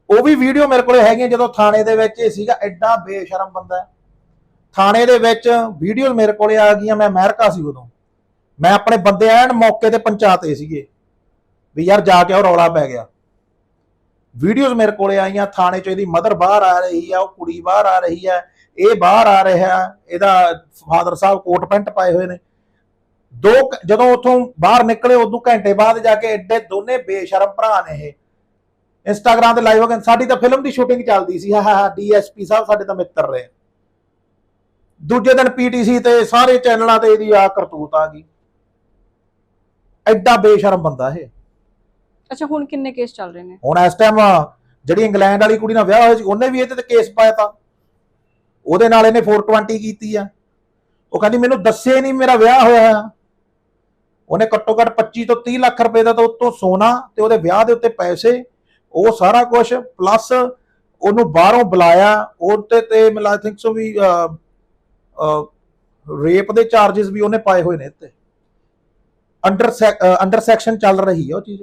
ਉਹ ਵੀ ਵੀਡੀਓ ਮੇਰੇ ਕੋਲੇ ਹੈਗੀਆਂ, ਜਦੋਂ ਥਾਣੇ ਦੇ ਵਿੱਚ ਇਹ ਸੀਗਾ, ਐਡਾ ਬੇਸ਼ਰਮ ਬੰਦਾ ਹੈ। ਥਾਣੇ ਦੇ ਵਿੱਚ ਵੀਡੀਓ ਮੇਰੇ ਕੋਲੇ ਆ ਗਈਆਂ, ਮੈਂ ਅਮਰੀਕਾ ਸੀ ਉਦੋਂ। ਮੈਂ ਆਪਣੇ ਬੰਦੇ ਐਨ ਮੌਕੇ ਤੇ ਪਹੁੰਚਾਤੇ ਸੀਗੇ, ਵੀ ਯਾਰ ਜਾ ਕੇ ਉਹ ਰੌਲਾ ਪੈ ਗਿਆ। ਵੀਡੀਓਜ਼ ਮੇਰੇ ਕੋਲੇ ਆਈਆਂ, ਥਾਣੇ ਚ ਇਹਦੀ ਮਦਰ ਬਾਹਰ ਆ ਰਹੀ ਆ, ਉਹ ਕੁੜੀ ਬਾਹਰ ਆ ਰਹੀ ਹੈ ਇਹ ਬਾਹਰ ਆ ਰਿਹਾ, ਇਹਦਾ ਫਾਦਰ ਸਾਹਿਬ ਕੋਟ ਪੈਂਟ ਪਾਏ ਹੋਏ ਨੇ। ਦੋ ਜਦੋਂ ਉੱਥੋਂ ਬਾਹਰ ਨਿਕਲੇ ਉਦੋਂ ਘੰਟੇ ਬਾਅਦ ਜਾ ਕੇ ਐਡੇ ਦੋਨੇ ਬੇਸ਼ਰਮ ਭਰਾ ਨੇ ਇਹ। ਇੰਸਟਾਗ੍ਰam ਤੇ ਲਾਈਵ ਹੋ ਗਏ। ਸਾਡੀ ਤਾਂ ਫਿਲਮ ਦੀ ਸ਼ੂਟਿੰਗ ਚੱਲਦੀ ਸੀ। ਹਾ ਹਾ ਡੀਐਸਪੀ ਸਾਹਿਬ ਸਾਡੇ ਤਾਂ ਮਿੱਤਰ ਰਹੇ। ਦੂਜੇ ਦਿਨ ਪੀਟੀਸੀ ਤੇ ਸਾਰੇ ਚੈਨਲਾਂ ਤੇ ਇਹਦੀ ਆ ਕਰਤੂਤ ਆ ਗਈ। ਐਡਾ ਬੇਸ਼ਰਮ ਬੰਦਾ ਇਹ। ਅੱਛਾ ਹੁਣ ਕਿੰਨੇ ਕੇਸ ਚੱਲ ਰਹੇ ਨੇ? ਹੁਣ ਇਸ ਟਾਈਮ ਜਿਹੜੀ ਇੰਗਲੈਂਡ ਵਾਲੀ ਕੁੜੀ ਨਾਲ ਵਿਆਹ ਹੋਇਆ ਸੀ ਉਹਨੇ ਵੀ ਇਹਦੇ ਤੇ ਕੇਸ ਪਾਇਆ ਤਾ। ਉਹਦੇ ਨਾਲ ਇਹਨੇ 420 ਕੀਤੀ ਆ। ਉਹ ਕਹਿੰਦੀ ਮੈਨੂੰ ਦੱਸੇ ਨਹੀਂ ਮੇਰਾ ਵਿਆਹ ਹੋਇਆ ਆ। ਉਹਨੇ ਘੱਟੋ ਘੱਟ 25 ਤੋਂ 30 ਲੱਖ ਰੁਪਏ ਦਾ ਤਾਂ ਉੱਤੋਂ ਸੋਨਾ ਤੇ ਉਹਦੇ ਵਿਆਹ ਦੇ ਉੱਤੇ ਪੈਸੇ ਉਹ ਸਾਰਾ ਕੁਝ ਪਲੱਸ ਉਹਨੂੰ ਬਾਹਰੋਂ ਬੁਲਾਇਆ ਉਹ ਤੇ ਆਈ ਥਿੰਕ ਸੋ ਵੀ ਰੇਪ ਦੇ ਚਾਰजेस ਵੀ ਉਹਨੇ ਪਾਏ ਹੋਏ ਨੇ ਇੱਥੇ। ਅੰਡਰ ਅੰਡਰ ਸੈਕਸ਼ਨ ਚੱਲ ਰਹੀ ਹੈ ਉਹ ਚੀਜ਼।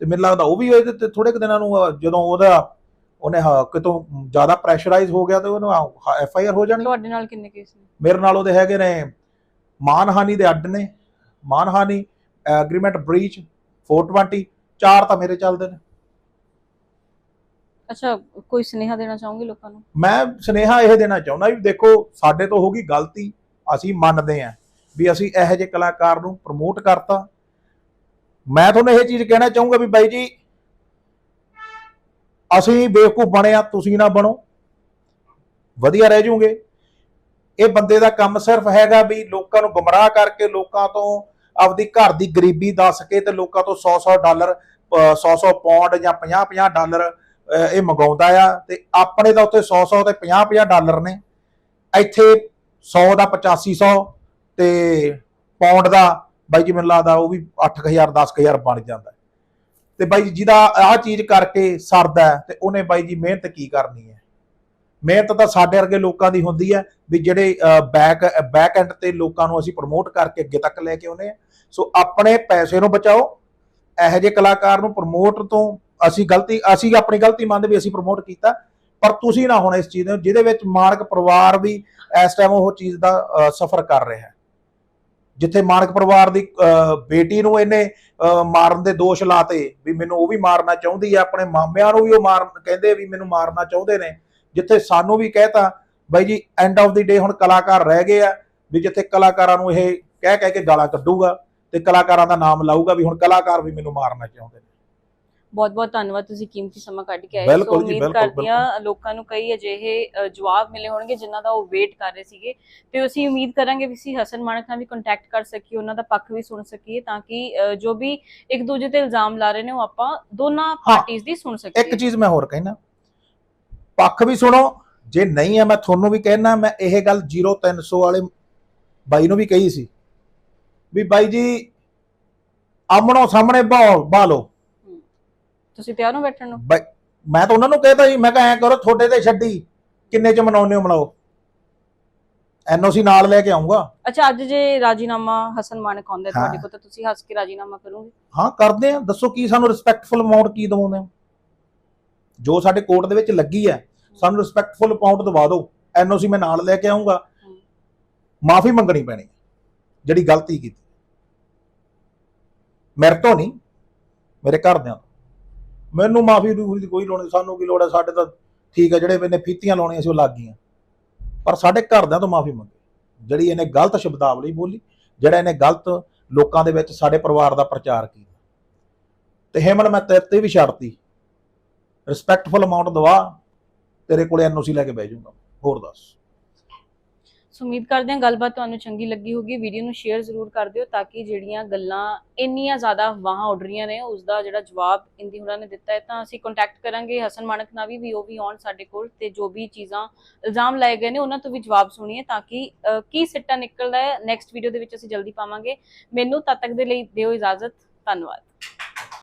ਤੇ ਮੈਨੂੰ ਲੱਗਦਾ ਉਹ ਵੀ ਇਹਦੇ ਤੇ ਥੋੜੇ ਕੁ ਦਿਨਾਂ ਨੂੰ ਜਦੋਂ ਉਹਦਾ ਉਹਨੇ ਕਿਤੋਂ ਜ਼ਿਆਦਾ ਪ੍ਰੈਸ਼ਰਾਈਜ਼ ਹੋ ਗਿਆ ਤੇ ਉਹਨੂੰ ਐਫ ਆਈ ਆਰ ਹੋ ਜਾਣੀ। ਤੁਹਾਡੇ ਨਾਲ ਕਿੰਨੇ ਕੇਸ ਨੇ? ਮੇਰੇ ਨਾਲ ਉਹਦੇ ਹੈਗੇ ਨੇ ਮਾਨਹਾਨੀ ਦੇ ਅੱਡ ਨੇ। ਮਾਨਹਾਨੀ ਐਗਰੀਮੈਂਟ ਬ੍ਰੀਚ 420 ਚਾਰ ਤਾਂ ਮੇਰੇ ਚੱਲਦੇ ਨੇ। ਅੱਛਾ ਕੋਈ ਸੁਨੇਹਾ ਦੇਣਾ ਚਾਹੋਗੇ ਲੋਕਾਂ ਨੂੰ? ਮੈਂ ਸੁਨੇਹਾ ਇਹ ਦੇਣਾ ਚਾਹੁੰਦਾ ਵੀ ਦੇਖੋ ਸਾਡੇ ਤੋਂ ਹੋ ਗਈ ਗਲਤੀ ਅਸੀਂ ਮੰਨਦੇ ਆਂ ਵੀ ਅਸੀਂ ਇਹੋ ਜਿਹੇ ਕਲਾਕਾਰ ਨੂੰ ਪ੍ਰਮੋਟ ਕਰਤਾ। ਮੈਂ ਤੁਹਾਨੂੰ ਇਹ ਚੀਜ਼ ਕਹਿਣਾ ਚਾਹੂੰਗਾ ਵੀ ਬਾਈ ਜੀ ਅਸੀਂ ਬੇਵਕੂਫ ਬਣਿਆ ਤੁਸੀਂ ਨਾ ਬਣੋ। ਵਧੀਆ ਰਹਿ ਜਾਓਗੇ ਇਹ ਬੰਦੇ ਦਾ ਕੰਮ ਸਿਰਫ ਹੈਗਾ ਵੀ ਲੋਕਾਂ ਨੂੰ ਗੁੰਮਰਾਹ ਕਰਕੇ ਲੋਕਾਂ ਤੋਂ ਆਪਦੀ ਘਰ ਦੀ ਗਰੀਬੀ ਦੱਸ ਕੇ ਤੇ ਲੋਕਾਂ ਤੋਂ 100-100 ਡਾਲਰ 100-100 ਪੌਂਡ ਜਾਂ 50-50 ਡਾਲਰ ਇਹ ਮੰਗਾਉਂਦਾ ਆ ਤੇ ਆਪਣੇ ਤਾਂ ਉੱਥੇ 100-100 ਤੇ 50-50 ਡਾਲਰ ਨੇ ਇੱਥੇ 100 ਦਾ 8500 ਤੇ ਪੌਂਡ ਦਾ ਬਾਈ ਜੀ ਮੈਨੂੰ ਲੱਗਦਾ ਉਹ ਵੀ 8000 10000 ਬਣ ਜਾਂਦਾ ਹੈ। ਤੇ ਬਾਈ ਜਿਹਦਾ ਆਹ ਚੀਜ਼ ਕਰਕੇ ਸਰਦਾ ਹੈ, ਤੇ ਉਹਨੇ ਬਾਈ ਜੀ ਮਿਹਨਤ ਕੀ ਕਰਨੀ ਹੈ ਮਿਹਨਤ ਤਾਂ ਸਾਡੇ ਵਰਗੇ ਲੋਕਾਂ ਦੀ ਹੁੰਦੀ ਹੈ ਵੀ ਜਿਹੜੇ ਬੈਕ ਬੈਕ ਐਂਡ ਤੇ ਲੋਕਾਂ ਨੂੰ ਅਸੀਂ ਪ੍ਰਮੋਟ ਕਰਕੇ ਅੱਗੇ ਤੱਕ ਲੈ ਕੇ ਆਉਨੇ ਆ। ਸੋ ਆਪਣੇ ਪੈਸੇ ਨੂੰ ਬਚਾਓ, ਇਹੋ ਜਿਹੇ ਕਲਾਕਾਰ ਨੂੰ ਪ੍ਰਮੋਟ ਤੋਂ ਅਸੀਂ ਗਲਤੀ, ਅਸੀਂ ਆਪਣੀ ਗਲਤੀ ਮੰਨਦੇ ਵੀ ਅਸੀਂ ਪ੍ਰਮੋਟ ਕੀਤਾ, ਪਰ ਤੁਸੀਂ ਨਾ ਹੁਣ ਇਸ ਚੀਜ਼ ਦੇ ਜਿਹਦੇ ਵਿੱਚ ਮਾਨਕ ਪਰਿਵਾਰ ਵੀ ਇਸ ਟਾਈਮ ਉਹ ਚੀਜ਼ ਦਾ ਸਫਰ ਕਰ ਰਿਹਾ ਹੈ। ਜਿੱਥੇ ਮਾਨਕ ਪਰਿਵਾਰ ਦੀ ਬੇਟੀ ਨੂੰ ਇਹਨੇ ਮਾਰਨ ਦੇ ਦੋਸ਼ ਲਾਤੇ ਵੀ ਮੈਨੂੰ ਉਹ ਵੀ ਮਾਰਨਾ ਚਾਹੁੰਦੀ ਹੈ ਆਪਣੇ ਮਾਮਿਆਂ ਨੂੰ ਵੀ ਉਹ ਮਾਰ ਕਹਿੰਦੇ ਵੀ ਮੈਨੂੰ ਮਾਰਨਾ ਚਾਹੁੰਦੇ ਨੇ ਜਿੱਥੇ ਸਾਨੂੰ ਵੀ ਕਹਿਤਾ ਬਾਈ ਜੀ ਐਂਡ ਆਫ ਦੀ ਡੇ ਹੁਣ ਕਲਾਕਾਰ ਰਹਿ ਗਏ ਆ ਵੀ ਜਿੱਥੇ ਕਲਾਕਾਰਾਂ ਨੂੰ ਇਹ ਕਹਿ ਕਹਿ ਕੇ ਗਾਲਾਂ ਕੱਢੂਗਾ ਤੇ ਕਲਾਕਾਰਾਂ ਦਾ ਨਾਮ ਲਾਊਗਾ ਵੀ ਹੁਣ ਕਲਾਕਾਰ ਵੀ ਮੈਨੂੰ ਮਾਰਨਾ ਚਾਹੁੰਦੇ ਨੇ। ਬਹੁਤ ਬਹੁਤ ਧੰਨਵਾਦ ਤੁਸੀਂ ਕੀਮਤੀ ਸਮਾਂ ਕੱਢ ਕੇ ਆਏ। ਸੋ ਉਮੀਦ ਕਰਦੀ ਹਾਂ ਲੋਕਾਂ ਨੂੰ ਕਈ ਅਜਿਹੇ ਜਵਾਬ ਮਿਲੇ ਹੋਣਗੇ ਜਿਨ੍ਹਾਂ ਦਾ ਉਹ ਵੇਟ ਕਰ ਰਹੇ ਸੀਗੇ। ਤੇ ਅਸੀਂ ਉਮੀਦ ਕਰਾਂਗੇ ਵੀ ਅਸੀਂ ਹਸਨ ਮਾਨਕ ਨਾਲ ਵੀ ਕੰਟੈਕਟ ਕਰ ਸਕੀਏ ਉਹਨਾਂ ਦਾ ਪੱਖ ਵੀ ਸੁਣ ਸਕੀਏ ਤਾਂ ਕਿ ਜੋ ਵੀ ਇੱਕ ਦੂਜੇ ਤੇ ਇਲਜ਼ਾਮ ਲਾ ਰਹੇ ਨੇ ਉਹ ਆਪਾਂ ਦੋਨਾਂ ਪਾਰਟੀਆਂ ਦੀ ਸੁਣ ਸਕੀਏ। ਇੱਕ ਚੀਜ਼ ਮੈਂ ਹੋਰ ਕਹਿਣਾ ਪੱਖ ਵੀ ਸੁਣੋ। ਜੇ ਨਹੀਂ ਹੈ ਮੈਂ ਤੁਹਾਨੂੰ ਵੀ ਕਹਿਣਾ ਮੈਂ ਇਹ ਗੱਲ 0300 ਵਾਲੇ ਬਾਈ ਨੂੰ ਵੀ ਕਹੀ ਸੀ। ਵੀ ਬਾਈ ਜੀ ਆਮਣੋ ਸਾਹਮਣੇ ਬਾਹ ਲਓ ਤੁਸੀਂ ਤਿਆਰ ਹੋ ਬੈਠਣ ਨੂੰ? ਬਾਈ- ਮੈਂ ਤਾਂ ਉਹਨਾਂ ਨੂੰ ਕਹਿਤਾ ਜੀ ਮੈਂ ਕਿਹਾ ਐ ਕਰੋ ਤੁਹਾਡੇ ਤੇ ਛੱਡੀ ਕਿੰਨੇ ਚ ਮਨਾਉਨੇ ਹੋ ਮਨਾਓ? ਐਨਓਸੀ ਨਾਲ ਲੈ ਕੇ ਆਉਂਗਾ ਅੱਛਾ ਅੱਜ ਜੇ ਰਾਜੀਨਾਮਾ ਹਸਨ ਮਾਨਕ ਆਉਂਦਾ। ਤੁਹਾਡੇ ਕੋਲ ਤਾਂ ਤੁਸੀਂ ਹੱਸ ਕੇ ਰਾਜੀਨਾਮਾ ਕਰੋਗੇ। ਹਾਂ ਕਰਦੇ ਆ। ਦੱਸੋ ਕੀ ਸਾਨੂੰ ਰਿਸਪੈਕਟਫੁਲ ਅਮਾਉਂਟ ਕੀ ਦਵਾਉਂਦੇ ਹੋ? ਜੋ ਸਾਡੇ ਕੋਰਟ ਦੇ ਵਿੱਚ ਲੱਗੀ ਹੈ, ਸਾਨੂੰ ਰਿਸਪੈਕਟਫੁਲ ਅਮਾਉਂਟ ਦਵਾ ਦਿਓ। ਐਨਓਸੀ ਮੈਂ ਨਾਲ ਲੈ ਕੇ ਆਉਂਗਾ ਮਾਫੀ ਮੰਗਣੀ ਪੈਣੀ ਜਿਹੜੀ ਗਲਤੀ ਕੀਤੀ। ਮੇਰੇ ਤੋਂ ਨਹੀਂ, ਮੇਰੇ ਘਰਦਿਆਂ ਤੋਂ। ਮੈਨੂੰ ਮਾਫੀ ਦੀ ਕੋਈ ਲੋੜ ਨਹੀਂ, ਸਾਨੂੰ ਕੀ ਲੋੜ ਹੈ? ਸਾਡੇ ਤਾਂ ਠੀਕ ਹੈ, ਜਿਹੜੇ ਮੈਨੇ ਫੀਤੀਆਂ ਲਾਉਣੀਆਂ ਸੀ, ਉਹ ਲੱਗ ਗਈਆਂ। ਪਰ ਸਾਡੇ ਘਰਦਿਆਂ ਤੋਂ ਮਾਫੀ ਮੰਗੀ। ਜਿਹੜੀ ਇਹਨੇ ਗਲਤ ਸ਼ਬਦਾਵਲੀ ਬੋਲੀ, ਜਿਹੜਾ ਇਹਨੇ ਗਲਤ ਲੋਕਾਂ ਦੇ ਵਿੱਚ ਸਾਡੇ ਪਰਿਵਾਰ ਦਾ ਪ੍ਰਚਾਰ ਕੀਤਾ। ਤੇ ਹੇਮਨ ਮੈਂ ਤੇਰੇ ਤੇ ਵੀ ਛੱਡਤੀ। ਰਿਸਪੈਕਟਫੁਲ ਅਮਾਉਂਟ ਦਵਾ, ਤੇਰੇ ਕੋਲੇ ਐਨਓਸੀ ਲੈ ਕੇ ਬਹਿ ਜਾਊਂਗਾ। ਹੋਰ ਦੱਸ। ਸੋ ਉਮੀਦ ਕਰਦੇ ਹਾਂ ਗੱਲਬਾਤ ਤੁਹਾਨੂੰ ਚੰਗੀ ਲੱਗੀ ਹੋਗੀ ਵੀਡੀਓ ਨੂੰ ਸ਼ੇਅਰ ਜ਼ਰੂਰ ਕਰ ਦਿਓ ਤਾਂ ਕਿ ਜਿਹੜੀਆਂ ਗੱਲਾਂ ਇੰਨੀਆਂ ਜ਼ਿਆਦਾ ਵਾਹਾਂ ਉੱਡ ਰਹੀਆਂ ਨੇ ਉਸ ਦਾ ਜਿਹੜਾ ਜਵਾਬ ਇੰਦੀ ਹੁਣਾਂ ਨੇ ਦਿੱਤਾ ਹੈ, ਤਾਂ ਅਸੀਂ ਕੰਟੈਕਟ ਕਰਾਂਗੇ ਹਸਨ ਮਾਨਕ ਨਾਲ ਵੀ ਉਹ ਵੀ ਆਉਣ ਸਾਡੇ ਕੋਲ ਤੇ ਜੋ ਵੀ ਚੀਜ਼ਾਂ ਇਲਜ਼ਾਮ ਲਾਏ ਗਏ ਨੇ, ਉਹਨਾਂ ਤੋਂ ਵੀ ਜਵਾਬ ਸੁਣੀਏ ਤਾਂ ਕਿ ਕੀ ਸਿੱਟਾ ਨਿਕਲਦਾ ਹੈ। ਨੈਕਸਟ ਵੀਡੀਓ ਦੇ ਵਿੱਚ ਅਸੀਂ ਜਲਦੀ ਪਾਵਾਂਗੇ। ਮੈਨੂੰ ਤਦ ਤੱਕ ਦੇ ਲਈ ਦਿਓ ਇਜਾਜ਼ਤ। ਧੰਨਵਾਦ।